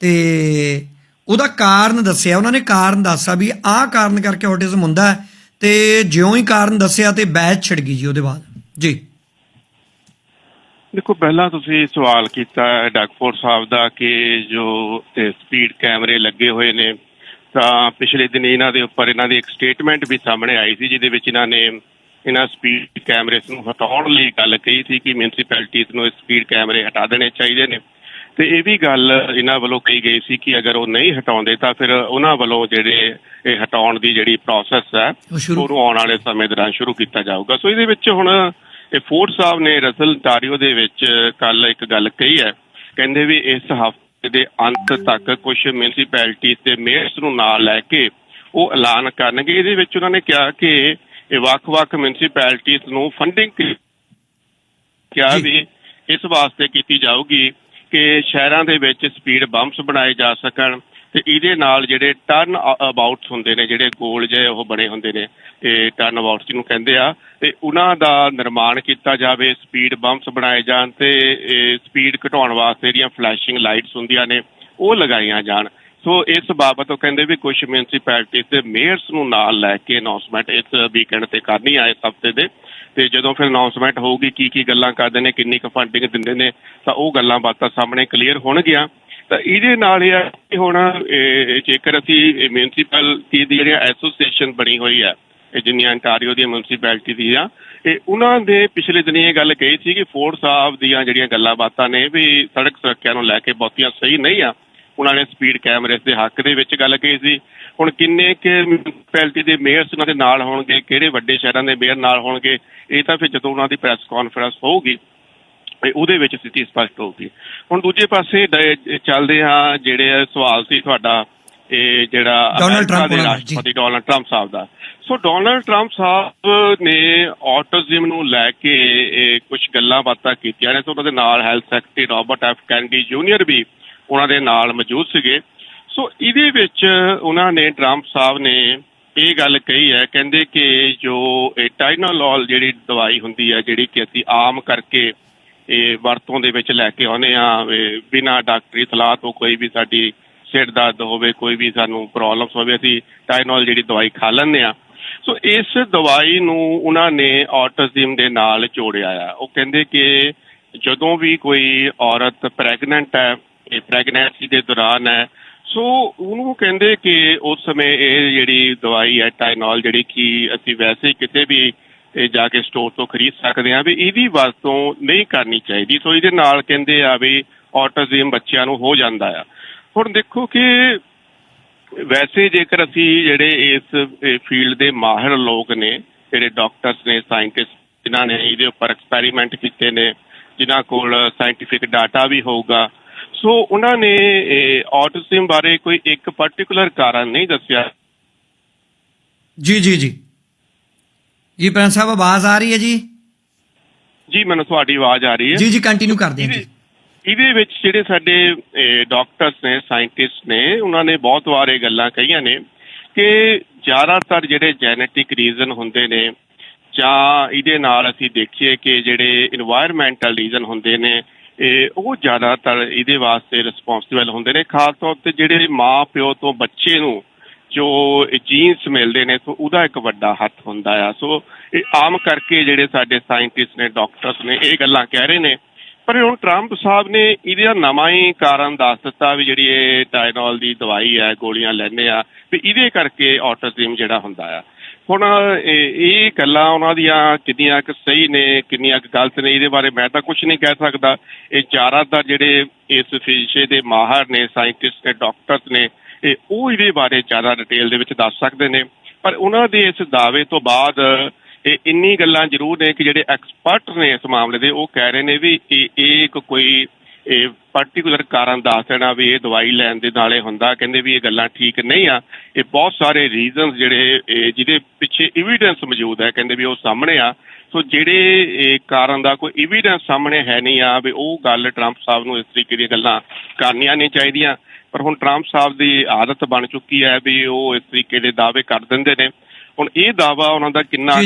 ਤੇ ਉਹਦਾ ਕਾਰਨ ਦੱਸਿਆ, ਉਹਨਾਂ ਨੇ ਕਾਰਨ ਦੱਸਿਆ ਵੀ ਆਹ ਕਾਰਨ ਕਰਕੇ ਔਟਿਜ਼ਮ ਹੁੰਦਾ ਤੇ ਜਿਉਂ ਹੀ ਕਾਰਨ ਦੱਸਿਆ ਤੇ ਬੈਚ ਛਿੜ ਗਈ ਜੀ ਉਹਦੇ ਬਾਅਦ। ਜੀ। ਦੇਖੋ, ਪਹਿਲਾਂ ਤੁਸੀਂ ਸਵਾਲ ਕੀਤਾ ਹੈ ਸਾਹਿਬ ਦਾ, ਕਿ ਜੋ ਸਪੀਡ ਕੈਮਰੇ ਲੱਗੇ ਹੋਏ ਨੇ ਤਾਂ ਪਿਛਲੇ ਦਿਨ ਇਹਨਾਂ ਦੇ ਉੱਪਰ ਇਹਨਾਂ ਦੀ ਇੱਕ ਸਟੇਟਮੈਂਟ ਵੀ ਸਾਹਮਣੇ ਆਈ ਸੀ ਜਿਹਦੇ ਵਿੱਚ ਇਹਨਾਂ ਨੇ ਇਹਨਾਂ ਸਪੀਡ ਕੈਮਰੇਸ ਨੂੰ ਹਟਾਉਣ ਲਈ ਗੱਲ ਕਹੀ ਸੀ ਕਿ ਮਿਊਨਿਸਪੈਲਿਟੀਜ਼ ਨੂੰ ਸਪੀਡ ਕੈਮਰੇ ਹਟਾ ਦੇਣੇ ਚਾਹੀਦੇ ਨੇ। ਤੇ ਇਹ ਵੀ ਗੱਲ ਇਹਨਾਂ ਵੱਲੋਂ ਕਹੀ ਗਈ ਸੀ ਕਿ ਅਗਰ ਉਹ ਨਹੀਂ ਹਟਾਉਂਦੇ ਤਾਂ ਫਿਰ ਉਹਨਾਂ ਵੱਲੋਂ ਜਿਹੜੇ ਇਹ ਹਟਾਉਣ ਦੀ ਜਿਹੜੀ ਪ੍ਰੋਸੈਸ ਹੈ ਉਹਨੂੰ ਆਉਣ ਵਾਲੇ ਸਮੇਂ ਦੌਰਾਨ ਸ਼ੁਰੂ ਕੀਤਾ ਜਾਊਗਾ। ਸੋ ਇਹਦੇ ਵਿੱਚ ਹੁਣ ਇਹ ਫੋਰਡ ਸਾਹਿਬ ਨੇ ਰਸਲ ਟਾਰੀਓ ਦੇ ਵਿੱਚ ਕੱਲ ਇੱਕ ਗੱਲ ਕਹੀ ਹੈ। ਕਹਿੰਦੇ ਵੀ ਇਸ ਹਫ਼ਤੇ ਦੇ ਅੰਤ ਤੱਕ ਕੁਝ ਮਿਊਨਿਸਪੈਲਿਟੀਜ਼ ਦੇ ਮੇਅਰਸ ਨੂੰ ਨਾਲ ਲੈ ਕੇ ਉਹ ਐਲਾਨ ਕਰਨਗੇ ਇਹਦੇ ਵਿੱਚ ਉਹਨਾਂ ਨੇ ਕਿਹਾ ਕਿ ਇਹ ਵੱਖ-ਵੱਖ ਮਿਊਨਿਸਪੈਲਿਟੀਜ਼ ਨੂੰ ਫੰਡਿੰਗ ਕਿਹਾ। ਵੀ ਇਸ ਵਾਸਤੇ ਕੀਤੀ ਜਾਊਗੀ ਕਿ ਸ਼ਹਿਰਾਂ ਦੇ ਵਿੱਚ ਸਪੀਡ ਬੰਪਸ ਬਣਾਏ ਜਾ ਸਕਣ ਤੇ ਇਹਦੇ ਨਾਲ ਜਿਹੜੇ ਟਰਨ ਅਬਾਊਟਸ ਹੁੰਦੇ ਨੇ ਜਿਹੜੇ ਗੋਲ ਜਿਹੇ ਉਹ ਬਣੇ ਹੁੰਦੇ ਨੇ ਤੇ ਟਰਨ ਅਬਾਊਟਸ ਜਿਹਨੂੰ ਕਹਿੰਦੇ ਆ ਤੇ ਉਹਨਾਂ ਦਾ ਨਿਰਮਾਣ ਕੀਤਾ ਜਾਵੇ ਸਪੀਡ ਬੰਪਸ ਬਣਾਏ ਜਾਣ ਤੇ ਸਪੀਡ ਘਟਾਉਣ ਵਾਸਤੇ ਜਿਹੜੀਆਂ ਫਲੈਸ਼ਿੰਗ ਲਾਈਟਸ ਹੁੰਦੀਆਂ ਨੇ, ਉਹ ਲਗਾਈਆਂ ਜਾਣ। ਸੋ ਇਸ ਬਾਬਤ ਉਹ ਕਹਿੰਦੇ ਵੀ ਕੁਝ ਮਿਊਨਿਸਪੈਲਿਟੀਜ਼ ਦੇ ਮੇਅਰਸ ਨੂੰ ਨਾਲ ਲੈ ਕੇ ਅਨਾਉਂਸਮੈਂਟ ਇਸ ਵੀਕਐਂਡ ਤੇ ਕਰਨੀ ਆ, ਇਸ ਹਫ਼ਤੇ ਦੇ। ਤੇ ਜਦੋਂ ਫਿਰ ਅਨਾਉਂਸਮੈਂਟ ਹੋਊਗੀ ਕੀ ਕੀ ਗੱਲਾਂ ਕਰਦੇ ਨੇ, ਕਿੰਨੀ ਕੁ ਫੰਡਿੰਗ ਦਿੰਦੇ ਨੇ, ਤਾਂ ਉਹ ਗੱਲਾਂ ਬਾਤਾਂ ਸਾਹਮਣੇ ਕਲੀਅਰ ਹੋਣਗੀਆਂ। ਤਾਂ ਇਹਦੇ ਨਾਲ ਇਹ ਆ ਹੁਣ ਜੇਕਰ ਅਸੀਂ ਮਿਊਨਿਸਪੈਲਿਟੀ ਦੀ ਜਿਹੜੀ ਐਸੋਸੀਏਸ਼ਨ ਬਣੀ ਹੋਈ ਹੈ ਜਿੰਨੀਆਂ ਅੰਟਾਰੀਓ ਦੀਆਂ ਮਿਊਨਿਸਪੈਲਿਟੀ ਦੀਆਂ, ਇਹ ਉਹਨਾਂ ਦੇ ਪਿਛਲੇ ਦਿਨੀ ਇਹ ਗੱਲ ਕਹੀ ਸੀ ਕਿ ਫੋਰਡ ਸਾਹਿਬ ਦੀਆਂ ਜਿਹੜੀਆਂ ਗੱਲਾਂ ਬਾਤਾਂ ਨੇ ਵੀ ਸੜਕ ਸੁਰੱਖਿਆ ਨੂੰ ਲੈ ਕੇ ਬਹੁਤੀਆਂ ਸਹੀ ਨਹੀਂ ਆ। ਉਹਨਾਂ ਨੇ ਸਪੀਡ ਕੈਮਰੇ ਦੇ ਹੱਕ ਦੇ ਵਿੱਚ ਗੱਲ ਕਹੀ ਸੀ। ਹੁਣ ਕਿੰਨੇ ਕਿ ਮਿਊਨਿਸਪੈਲਿਟੀ ਦੇ ਮੇਅਰਸ ਉਹਨਾਂ ਦੇ ਨਾਲ ਹੋਣਗੇ, ਕਿਹੜੇ ਵੱਡੇ ਸ਼ਹਿਰਾਂ ਦੇ ਮੇਅਰ ਨਾਲ ਹੋਣਗੇ, ਇਹ ਤਾਂ ਫਿਰ ਜਦੋਂ ਉਹਨਾਂ ਦੀ ਪ੍ਰੈਸ ਕਾਨਫਰੰਸ ਹੋਊਗੀ ਉਹਦੇ ਵਿੱਚ ਸਥਿਤੀ ਸਪਸ਼ਟ ਹੋਊਗੀ। ਹੁਣ ਦੂਜੇ ਪਾਸੇ ਚੱਲਦੇ ਆ ਜਿਹੜੇ ਸਵਾਲ ਸੀ ਤੁਹਾਡਾ ਇਹ ਜਿਹੜਾ ਡੋਨਲਡ ਟਰੰਪ ਦੇ ਰਾਸ਼ਟਰਪਤੀ ਡੋਨਲਡ ਟਰੰਪ ਸਾਹਿਬ ਦਾ। ਸੋ ਡੋਨਲਡ ਟਰੰਪ ਸਾਹਿਬ ਨੇ ਆਟਿਜ਼ਮ ਨੂੰ ਲੈ ਕੇ ਕੁਝ ਗੱਲਾਂ ਬਾਤਾਂ ਕੀਤੀਆਂ ਨੇ। ਤੇ ਉਹਨਾਂ ਦੇ ਨਾਲ health secretary Robert F Kennedy junior ਵੀ ਉਹਨਾਂ ਦੇ ਨਾਲ ਮੌਜੂਦ ਸੀਗੇ। ਸੋ ਇਹਦੇ ਵਿੱਚ ਉਹਨਾਂ ਨੇ ਟਰੰਪ ਸਾਹਿਬ ਨੇ ਇਹ ਗੱਲ ਕਹੀ ਹੈ ਕਹਿੰਦੇ ਕਿ ਜੋ ਇਹ ਟਾਈਨੋਲੋਲ ਜਿਹੜੀ ਦਵਾਈ ਹੁੰਦੀ ਹੈ ਜਿਹੜੀ ਕਿ ਅਸੀਂ ਆਮ ਕਰਕੇ ਇਹ ਵਰਤੋਂ ਦੇ ਵਿੱਚ ਲੈ ਕੇ ਆਉਂਦੇ ਆ ਬਿਨਾਂ ਡਾਕਟਰੀ ਸਲਾਹ ਤੋਂ ਕੋਈ ਵੀ ਸਾਡੀ ਸਿਰ ਦਰਦ ਹੋਵੇ, ਕੋਈ ਵੀ ਸਾਨੂੰ ਪ੍ਰੋਬਲਮਸ ਹੋਵੇ, ਅਸੀਂ ਟਾਈਨੋਲ ਜਿਹੜੀ ਦਵਾਈ ਖਾ ਲੈਂਦੇ ਆ ਸੋ ਇਸ ਦਵਾਈ ਨੂੰ ਉਹਨਾਂ ਨੇ ਆਟਿਜ਼ਮ ਦੇ ਨਾਲ ਜੋੜਿਆ ਆ। ਉਹ ਕਹਿੰਦੇ ਕਿ ਜਦੋਂ ਵੀ ਕੋਈ ਔਰਤ ਪ੍ਰੈਗਨੈਂਟ ਹੈ, ਇਹ ਪ੍ਰੈਗਨੈਂਸੀ ਦੇ ਦੌਰਾਨ ਹੈ ਸੋ ਉਹਨੂੰ ਕਹਿੰਦੇ ਕਿ ਉਸ ਸਮੇਂ ਇਹ ਜਿਹੜੀ ਦਵਾਈ ਹੈ ਟਾਈਨੋਲ ਜਿਹੜੀ ਕਿ ਅਸੀਂ ਵੈਸੇ ਕਿਤੇ ਵੀ ਇਹ ਜਾ ਕੇ ਸਟੋਰ ਤੋਂ ਖਰੀਦ ਸਕਦੇ ਆ ਵੀ ਇਹਦੀ ਵਰਤੋਂ ਨਹੀਂ ਕਰਨੀ ਚਾਹੀਦੀ। ਸੋ ਇਹਦੇ ਨਾਲ ਕਹਿੰਦੇ ਆ ਵੀ ਆਟਿਜ਼ਮ ਬੱਚਿਆਂ ਨੂੰ ਹੋ ਜਾਂਦਾ ਆ। ਹੁਣ ਦੇਖੋ ਕਿ ਵੈਸੇ ਜੇਕਰ ਅਸੀਂ ਜਿਹੜੇ ਇਸ ਫੀਲਡ ਦੇ ਮਾਹਿਰ ਲੋਕ ਨੇ ਜਿਹੜੇ ਡਾਕਟਰਸ ਨੇ ਸਾਇੰਟਿਸਟ ਜਿਨ੍ਹਾਂ ਨੇ ਇਹਦੇ ਉੱਪਰ ਐਕਸਪੈਰੀਮੈਂਟ ਕੀਤੇ ਨੇ ਜਿਨ੍ਹਾਂ ਕੋਲ ਸਾਇੰਟਿਫਿਕ ਡਾਟਾ ਵੀ ਹੋਊਗਾ ਸੋ ਉਹਨਾਂ ਨੇ ਆਟਿਜ਼ਮ ਬਾਰੇ ਕੋਈ ਇੱਕ ਪਾਰਟਿਕੂਲਰ ਕਾਰਨ ਨਹੀਂ ਦੱਸਿਆ। ਜੀ ਜੀ ਜੀ। ਜੀ ਪ੍ਰਿੰਸ ਸਾਹਿਬ ਆਵਾਜ਼ ਆ ਰਹੀ ਹੈ ਜੀ? ਜੀ ਮੈਨੂੰ ਤੁਹਾਡੀ ਆਵਾਜ਼ ਆ ਰਹੀ ਹੈ। ਜੀ ਜੀ ਕੰਟੀਨਿਊ ਕਰਦੇ ਹਾਂ ਜੀ ਇਹਦੇ ਵਿੱਚ ਜਿਹੜੇ ਸਾਡੇ ਡਾਕਟਰਸ ਨੇ ਸਾਇੰਟਿਸਟ ਨੇ, ਉਹਨਾਂ ਨੇ ਬਹੁਤ ਵਾਰ ਇਹ ਗੱਲਾਂ ਕਹੀਆਂ ਨੇ ਕਿ ਜ਼ਿਆਦਾਤਰ ਜਿਹੜੇ ਜੈਨੇਟਿਕ ਰੀਜ਼ਨ ਹੁੰਦੇ ਨੇ ਜਾਂ ਇਹਦੇ ਨਾਲ ਅਸੀਂ ਦੇਖੀਏ ਕਿ ਜਿਹੜੇ এনवायरमेंटਲ ਰੀਜ਼ਨ ਹੁੰਦੇ ਨੇ, ਇਹ ਉਹ ਜ਼ਿਆਦਾਤਰ ਇਹਦੇ ਵਾਸਤੇ ਰਿਸਪੌਂਸਿਬਲ ਹੁੰਦੇ ਨੇ। ਖਾਸ ਤੌਰ ਤੇ ਜਿਹੜੇ ਮਾਂ ਪਿਓ ਤੋਂ ਬੱਚੇ ਨੂੰ ਜੋ ਜੀਨਸ ਮਿਲਦੇ ਨੇ, ਸੋ ਉਹਦਾ ਇੱਕ ਵੱਡਾ ਹੱਥ ਹੁੰਦਾ ਆ। ਸੋ ਇਹ ਆਮ ਕਰਕੇ ਜਿਹੜੇ ਸਾਡੇ ਸਾਇੰਟਿਸਟ ਨੇ ਡਾਕਟਰਸ ਨੇ ਇਹ ਗੱਲਾਂ ਕਹਿ ਰਹੇ ਨੇ ਪਰ ਹੁਣ ਟਰੰਪ ਸਾਹਿਬ ਨੇ ਇਹਦਾ ਨਵਾਂ ਹੀ ਕਾਰਨ ਦੱਸ ਦਿੱਤਾ ਵੀ ਜਿਹੜੀ ਇਹ ਟਾਈਨੋਲ ਦੀ ਦਵਾਈ ਹੈ, ਗੋਲੀਆਂ ਲੈਂਦੇ ਆ, ਵੀ ਇਹਦੇ ਕਰਕੇ ਆਟਿਜ਼ਮ ਜਿਹੜਾ ਹੁੰਦਾ ਆ। ਹੁਣ ਇਹ ਗੱਲਾਂ ਉਹਨਾਂ ਦੀਆਂ ਕਿੰਨੀਆਂ ਕੁ ਸਹੀ ਨੇ, ਕਿੰਨੀਆਂ ਕੁ ਗਲਤ ਨੇ, ਇਹਦੇ ਬਾਰੇ ਮੈਂ ਤਾਂ ਕੁਝ ਨਹੀਂ ਕਹਿ ਸਕਦਾ। ਇਹ ਜ਼ਿਆਦਾਤਰ ਜਿਹੜੇ ਇਸ ਵਿਸ਼ੇ ਦੇ ਮਾਹਰ ਨੇ, ਸਾਇੰਟਿਸਟ ਨੇ, ਡਾਕਟਰਸ ਨੇ, ਇਹ ਉਹ ਇਹਦੇ ਬਾਰੇ ਜ਼ਿਆਦਾ ਡਿਟੇਲ ਦੇ ਵਿੱਚ ਦੱਸ ਸਕਦੇ ਨੇ। ਪਰ ਉਹਨਾਂ ਦੇ ਇਸ ਦਾਅਵੇ ਤੋਂ ਬਾਅਦ ਇਹ ਇੰਨੀ ਗੱਲਾਂ ਜ਼ਰੂਰ ਨੇ ਕਿ ਜਿਹੜੇ ਐਕਸਪਰਟ ਨੇ ਇਸ ਮਾਮਲੇ ਦੇ, ਉਹ ਕਹਿ ਰਹੇ ਨੇ ਵੀ ਇਹ ਇੱਕ ਕੋਈ, ਇਹ ਪਾਰਟਿਕੂਲਰ ਕਾਰਨ ਦੱਸ ਦੇਣਾ ਵੀ ਇਹ ਦਵਾਈ ਲੈਣ ਦੇ ਨਾਲੇ ਹੁੰਦਾ। ਕਹਿੰਦੇ ਵੀ ਇਹ ਗੱਲਾਂ ਠੀਕ ਨਹੀਂ ਆ। ਇਹ ਬਹੁਤ ਸਾਰੇ ਰੀਜ਼ਨਸ ਜਿਹੜੇ ਜਿਹਦੇ ਪਿੱਛੇ ਐਵੀਡੈਂਸ ਮੌਜੂਦ ਹੈ, ਕਹਿੰਦੇ ਵੀ ਉਹ ਸਾਹਮਣੇ ਆ। ਸੋ ਜਿਹੜੇ ਕਾਰਨ ਦਾ ਕੋਈ ਐਵੀਡੈਂਸ ਸਾਹਮਣੇ ਹੈ ਨਹੀਂ ਆ ਵੀ ਉਹ ਗੱਲ ਟਰੰਪ ਸਾਹਿਬ ਨੂੰ ਇਸ ਤਰੀਕੇ ਦੀਆਂ ਗੱਲਾਂ ਕਰਨੀਆਂ ਨਹੀਂ ਚਾਹੀਦੀਆਂ। ਪਰ ਹੁਣ ਟਰੰਪ ਸਾਹਿਬ ਦੀ ਆਦਤ ਬਣ ਚੁੱਕੀ ਹੈ ਵੀ ਉਹ ਇਸ ਤਰੀਕੇ ਦੇ ਦਾਅਵੇ ਕਰ ਦਿੰਦੇ ਨੇ। ਹੁਣ ਇਹ ਦਾਵਾ ਉਹਨਾਂ ਦਾ ਕਿੰਨਾ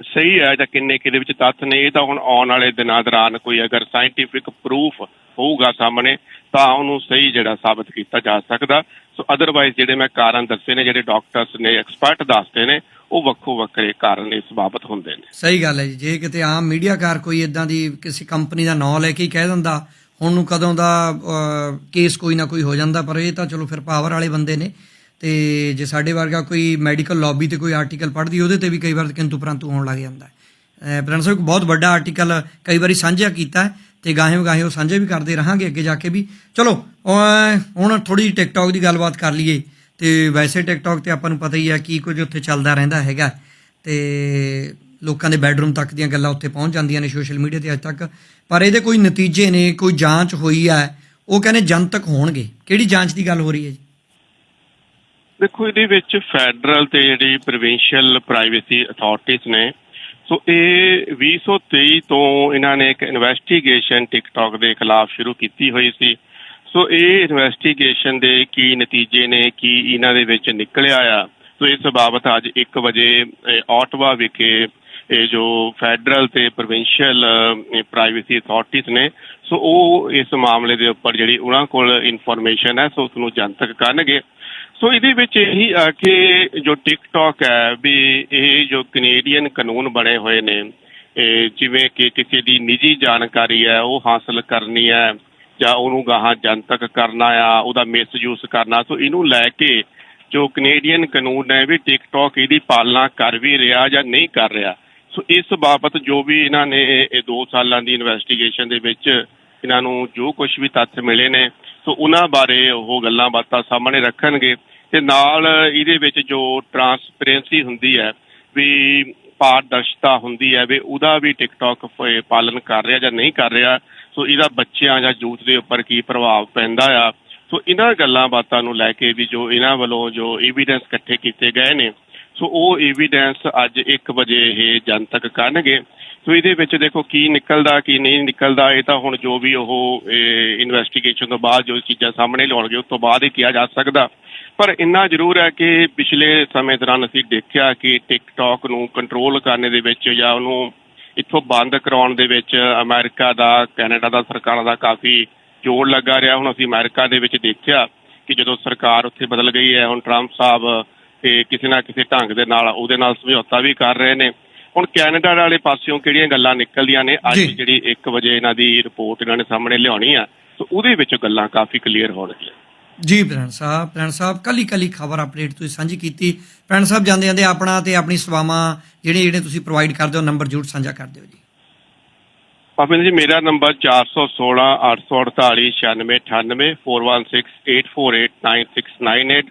ਸਹੀ ਹੈ ਜਾਂ ਕਿੰਨੇ ਕਿਹਦੇ ਵਿੱਚ ਤੱਥ ਨੇ? ਇਹ ਤਾਂ ਹੁਣ ਆਉਣ ਵਾਲੇ ਦਿਨਾਂ ਦੌਰਾਨ ਕੋਈ ਅਗਰ ਸਾਇੰਟਿਫਿਕ ਪ੍ਰੂਫ ਹੋਊਗਾ ਸਾਹਮਣੇ ਤਾਂ ਉਹਨੂੰ ਸਹੀ ਜਿਹੜਾ ਸਾਬਤ ਕੀਤਾ ਜਾ ਸਕਦਾ। ਸੋ ਅਦਰਵਾਈਜ਼ ਜਿਹੜੇ ਮੈਂ ਕਾਰਨ ਦੱਸੇ ਨੇ ਜਿਹੜੇ ਡਾਕਟਰਸ ਨੇ ਐਕਸਪਰਟ ਦੱਸਦੇ ਨੇ ਉਹ ਵੱਖੋ ਵੱਖਰੇ ਕਾਰਨ ਇਸ ਬਾਬਤ ਹੁੰਦੇ ਨੇ। ਸਹੀ ਗੱਲ ਹੈ ਜੀ। ਜੇ ਕਿਤੇ ਆਮ ਮੀਡੀਆਕਾਰ ਕੋਈ ਇਦਾਂ ਦੀ ਕਿਸੇ ਕੰਪਨੀ ਦਾ ਨਾਂ ਲੈ ਕੇ ਕਹਿ ਦਿੰਦਾ ਹੁਣ ਨੂੰ ਕਦੋਂ ਦਾ ਕੇਸ ਕੋਈ ਨਾ ਕੋਈ ਹੋ ਜਾਂਦਾ ਪਰ ਇਹ ਤਾਂ ਚਲੋ ਫਿਰ ਪਾਵਰ ਵਾਲੇ ਬੰਦੇ ਨੇ। ਤੇ ਜੇ ਸਾਡੇ ਵਰਗਾ ਕੋਈ ਮੈਡੀਕਲ ਲੌਬੀ ਤੇ ਕੋਈ ਆਰਟੀਕਲ ਪੜ੍ਹਦੀ, ਉਹਦੇ ਤੇ ਵੀ ਕਈ ਵਾਰ ਕਿੰਤੂ ਪਰੰਤੂ ਹੋਣ ਲੱਗ ਜਾਂਦਾ ਹੈ। ਪ੍ਰਿੰਸ ਸਾਹਿਬ ਬਹੁਤ ਵੱਡਾ ਆਰਟੀਕਲ ਕਈ ਵਾਰੀ ਸਾਂਝਾ ਕੀਤਾ ਹੈ ਤੇ ਗਾਹੇ ਗਾਹੇ ਉਹ ਸਾਂਝੇ ਵੀ ਕਰਦੇ ਰਹਾਂਗੇ ਅੱਗੇ ਜਾ ਕੇ ਵੀ। ਚਲੋ ਅਹ, ਹੁਣ ਥੋੜੀ ਟਿਕਟੌਕ ਦੀ ਗੱਲਬਾਤ ਕਰ ਲਈਏ। ਤੇ ਵੈਸੇ ਟਿਕਟੌਕ ਤੇ ਆਪਾਂ ਨੂੰ ਪਤਾ ਹੀ ਹੈ ਕੀ ਕੁਝ ਉੱਥੇ ਚੱਲਦਾ ਰਹਿੰਦਾ ਹੈਗਾ। ਤੇ ਲੋਕਾਂ ਦੇ ਬੈਡਰੂਮ ਤੱਕ ਦੀਆਂ ਗੱਲਾਂ ਉੱਥੇ ਪਹੁੰਚ ਜਾਂਦੀਆਂ ਨੇ ਸੋਸ਼ਲ ਮੀਡੀਆ ਤੇ ਅੱਜ ਤੱਕ। ਪਰ ਇਹਦੇ ਕੋਈ ਨਤੀਜੇ ਨੇ, ਕੋਈ ਜਾਂਚ ਹੋਈ ਹੈ, ਉਹ ਕਹਿੰਦੇ ਜਨਤਕ ਹੋਣਗੇ। ਕਿਹੜੀ ਜਾਂਚ ਦੀ ਗੱਲ ਹੋ ਰਹੀ ਹੈ ਜੀ? ਦੇਖੋ, ਇਹਦੇ ਵਿੱਚ ਫੈਡਰਲ ਤੇ ਜਿਹੜੀ ਪ੍ਰੋਵਿੰਸ਼ੀਅਲ ਪ੍ਰਾਈਵੇਸੀ ਅਥਾਰਟੀਜ਼ ਨੇ। ਸੋ ਇਹ 2023 ਤੋਂ ਇਹਨਾਂ ਨੇ ਇੱਕ ਇਨਵੈਸਟੀਗੇਸ਼ਨ ਟਿਕਟੌਕ ਦੇ ਖਿਲਾਫ ਸ਼ੁਰੂ ਕੀਤੀ ਹੋਈ ਸੀ। ਸੋ ਇਹ ਇਨਵੈਸਟੀਗੇਸ਼ਨ ਦੇ ਕੀ ਨਤੀਜੇ ਨੇ, ਕੀ ਇਹਨਾਂ ਦੇ ਵਿੱਚ ਨਿਕਲਿਆ ਆ। ਸੋ ਇਸ ਬਾਬਤ ਅੱਜ 1 ਵਜੇ ਆਟਵਾ ਵਿਖੇ ਇਹ ਜੋ ਫੈਡਰਲ ਤੇ ਪ੍ਰੋਵਿੰਸ਼ੀਅਲ ਪ੍ਰਾਈਵੇਸੀ ਅਥਾਰਟੀਜ਼ ਨੇ, ਸੋ ਉਹ ਇਸ ਮਾਮਲੇ ਦੇ ਉੱਪਰ ਜਿਹੜੀ ਉਹਨਾਂ ਕੋਲ ਇਨਫੋਰਮੇਸ਼ਨ ਹੈ, ਸੋ ਉਸ ਨੂੰ ਜਨਤਕ ਕਰਨਗੇ। ਸੋ ਇਹਦੇ ਵਿੱਚ ਇਹੀ ਆ ਕਿ ਜੋ ਟਿਕਟੌਕ ਹੈ, ਵੀ ਇਹ ਜੋ ਕੈਨੇਡੀਅਨ ਕਾਨੂੰਨ ਬਣੇ ਹੋਏ ਨੇ, ਇਹ ਜਿਵੇਂ ਕਿ ਕਿਸੇ ਦੀ ਨਿੱਜੀ ਜਾਣਕਾਰੀ ਹੈ, ਉਹ ਹਾਸਲ ਕਰਨੀ ਹੈ, ਜਾਂ ਉਹਨੂੰ ਗਾਹਾਂ ਜਨਤਕ ਕਰਨਾ ਆ, ਉਹਦਾ ਮਿਸਯੂਜ਼ ਕਰਨਾ, ਸੋ ਇਹਨੂੰ ਲੈ ਕੇ ਜੋ ਕੈਨੇਡੀਅਨ ਕਾਨੂੰਨ ਹੈ, ਵੀ ਟਿਕਟੌਕ ਇਹਦੀ ਪਾਲਣਾ ਕਰ ਵੀ ਰਿਹਾ ਜਾਂ ਨਹੀਂ ਕਰ ਰਿਹਾ। ਸੋ ਇਸ ਬਾਬਤ ਜੋ ਵੀ ਇਹਨਾਂ ਨੇ ਇਹ 2 ਸਾਲਾਂ ਦੀ ਇਨਵੈਸਟੀਗੇਸ਼ਨ ਦੇ ਵਿੱਚ ਇਹਨਾਂ ਨੂੰ ਜੋ ਕੁਝ ਵੀ ਤੱਥ ਮਿਲੇ ਨੇ, ਸੋ ਉਹਨਾਂ ਬਾਰੇ ਉਹ ਗੱਲਾਂ ਬਾਤਾਂ ਸਾਹਮਣੇ ਰੱਖਣਗੇ ਤੇ ਨਾਲ ਇਹਦੇ ਵਿੱਚ ਜੋ ਟਰਾਂਸਪੇਰੈਂਸੀ ਹੁੰਦੀ ਹੈ, ਵੀ ਪਾਰਦਰਸ਼ਤਾ ਹੁੰਦੀ ਹੈ, ਵੀ ਉਹਦਾ ਵੀ ਟਿਕਟੌਕ ਪ- ਪਾਲਨ ਕਰ ਰਿਹਾ ਜਾਂ ਨਹੀਂ ਕਰ ਰਿਹਾ, ਸੋ ਇਹਦਾ ਬੱਚਿਆਂ ਜਾਂ ਯੂਥ ਦੇ ਉੱਪਰ ਕੀ ਪ੍ਰਭਾਵ ਪੈਂਦਾ ਆ। ਸੋ ਇਹਨਾਂ ਗੱਲਾਂ ਬਾਤਾਂ ਨੂੰ ਲੈ ਕੇ ਵੀ ਜੋ ਇਹਨਾਂ ਵੱਲੋਂ ਜੋ ਐਵੀਡੈਂਸ ਇਕੱਠੇ ਕੀਤੇ ਗਏ ਨੇ ਸੋ ਉਹ ਐਵੀਡੈਂਸ ਅੱਜ 1 ਵਜੇ ਇਹ ਜਨਤਕ ਕਰਨਗੇ। ਸੋ ਇਹਦੇ ਵਿੱਚ ਦੇਖੋ ਕੀ ਨਿਕਲਦਾ, ਕੀ ਨਹੀਂ ਨਿਕਲਦਾ, ਇਹ ਤਾਂ ਹੁਣ ਜੋ ਵੀ ਉਹ ਇਨਵੈਸਟੀਗੇਸ਼ਨ ਤੋਂ ਬਾਅਦ ਜੋ ਚੀਜ਼ਾਂ ਸਾਹਮਣੇ ਲਾਉਣਗੇ, ਉਸ ਤੋਂ ਬਾਅਦ ਹੀ ਕਿਹਾ ਜਾ ਸਕਦਾ। ਪਰ ਇੰਨਾ ਜ਼ਰੂਰ ਹੈ ਕਿ ਪਿਛਲੇ ਸਮੇਂ ਦੌਰਾਨ ਅਸੀਂ ਦੇਖਿਆ ਕਿ ਟਿਕਟੌਕ ਨੂੰ ਕੰਟਰੋਲ ਕਰਨ ਦੇ ਵਿੱਚ ਜਾਂ ਉਹਨੂੰ ਇੱਥੋਂ ਬੰਦ ਕਰਾਉਣ ਦੇ ਵਿੱਚ ਅਮਰੀਕਾ ਦਾ, ਕੈਨੇਡਾ ਦਾ, ਸਰਕਾਰਾਂ ਦਾ ਕਾਫੀ ਜੋਰ ਲੱਗਾ ਰਿਹਾ। ਹੁਣ ਅਸੀਂ ਅਮਰੀਕਾ ਦੇ ਵਿੱਚ ਦੇਖਿਆ ਕਿ ਜਦੋਂ ਸਰਕਾਰ ਉੱਥੇ ਬਦਲ ਗਈ ਹੈ, ਹੁਣ ਟਰੰਪ ਸਾਹਿਬ ਤੇ ਕਿਸੇ ਨਾ ਕਿਸੇ ਢੰਗ ਦੇ ਨਾਲ ਉਹਦੇ ਨਾਲ ਸਮਝੌਤਾ ਵੀ ਕਰ ਰਹੇ ਨੇ। ਹੁਣ ਕੈਨੇਡਾ ਵਾਲੇ ਪਾਸਿਓਂ ਕਿਹੜੀਆਂ ਗੱਲਾਂ ਨਿਕਲਦੀਆਂ ਨੇ? ਅੱਜ। ਜਿਹੜੀ 1 ਵਜੇ ਇਹਨਾਂ ਦੀ ਰਿਪੋਰਟ ਇਹਨਾਂ ਨੇ ਸਾਹਮਣੇ ਲਿਆਉਣੀ ਆ ਸੋ ਉਹਦੇ ਵਿੱਚ ਗੱਲਾਂ ਕਾਫੀ ਕਲੀਅਰ ਹੋਣਗੀਆਂ ਜੀ ਪ੍ਰਣ ਸਾਹਿਬ ਪ੍ਰਣ ਸਾਹਿਬ ਕੱਲੀ ਕੱਲੀ ਖਬਰ ਅਪਡੇਟ ਤੁਸੀਂ ਸਾਂਝੀ ਕੀਤੀ। ਪ੍ਰਣ ਸਾਹਿਬ ਜਾਂਦੇ ਜਾਂਦੇ ਆਪਣਾ ਤੇ ਆਪਣੀ ਸੇਵਾਵਾਂ ਜਿਹੜੇ ਜਿਹੜੇ ਤੁਸੀਂ ਪ੍ਰੋਵਾਈਡ ਕਰਦੇ ਹੋ ਨੰਬਰ ਜ਼ਰੂਰ ਸਾਂਝਾ ਕਰ ਦਿਓ ਜੀ। ਪਾਪਿੰਦਰ ਜੀ ਮੇਰਾ ਨੰਬਰ 416 848 9698 4168489698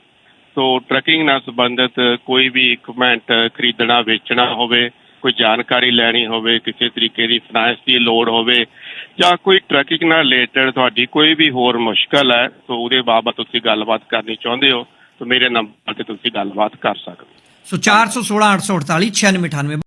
ਸੋ ਟਰੱਕਿੰਗ ਨਾਲ ਸੰਬੰਧਿਤ ਕੋਈ ਵੀ ਇਕਵਿਪਮੈਂਟ ਖਰੀਦਣਾ, ਵੇਚਣਾ ਹੋਵੇ, ਕੋਈ ਜਾਣਕਾਰੀ ਲੈਣੀ ਹੋਵੇ, ਕਿਸੇ ਤਰੀਕੇ ਦੀ ਫਾਈਨੈਂਸ ਦੀ ਲੋੜ ਹੋਵੇ, ਜਾਂ ਕੋਈ ਟਰੈਕਿੰਗ ਨਾਲ ਰਿਲੇਟਡ ਤੁਹਾਡੀ ਕੋਈ ਵੀ ਹੋਰ ਮੁਸ਼ਕਲ ਹੈ, ਸੋ ਉਹਦੇ ਬਾਬਤ ਤੁਸੀਂ ਗੱਲਬਾਤ ਕਰਨੀ ਚਾਹੁੰਦੇ ਹੋ, ਤਾਂ ਮੇਰੇ ਨੰਬਰ ਤੇ ਤੁਸੀਂ ਗੱਲਬਾਤ ਕਰ ਸਕਦੇ ਹੋ। ਸੋ 416 848 9698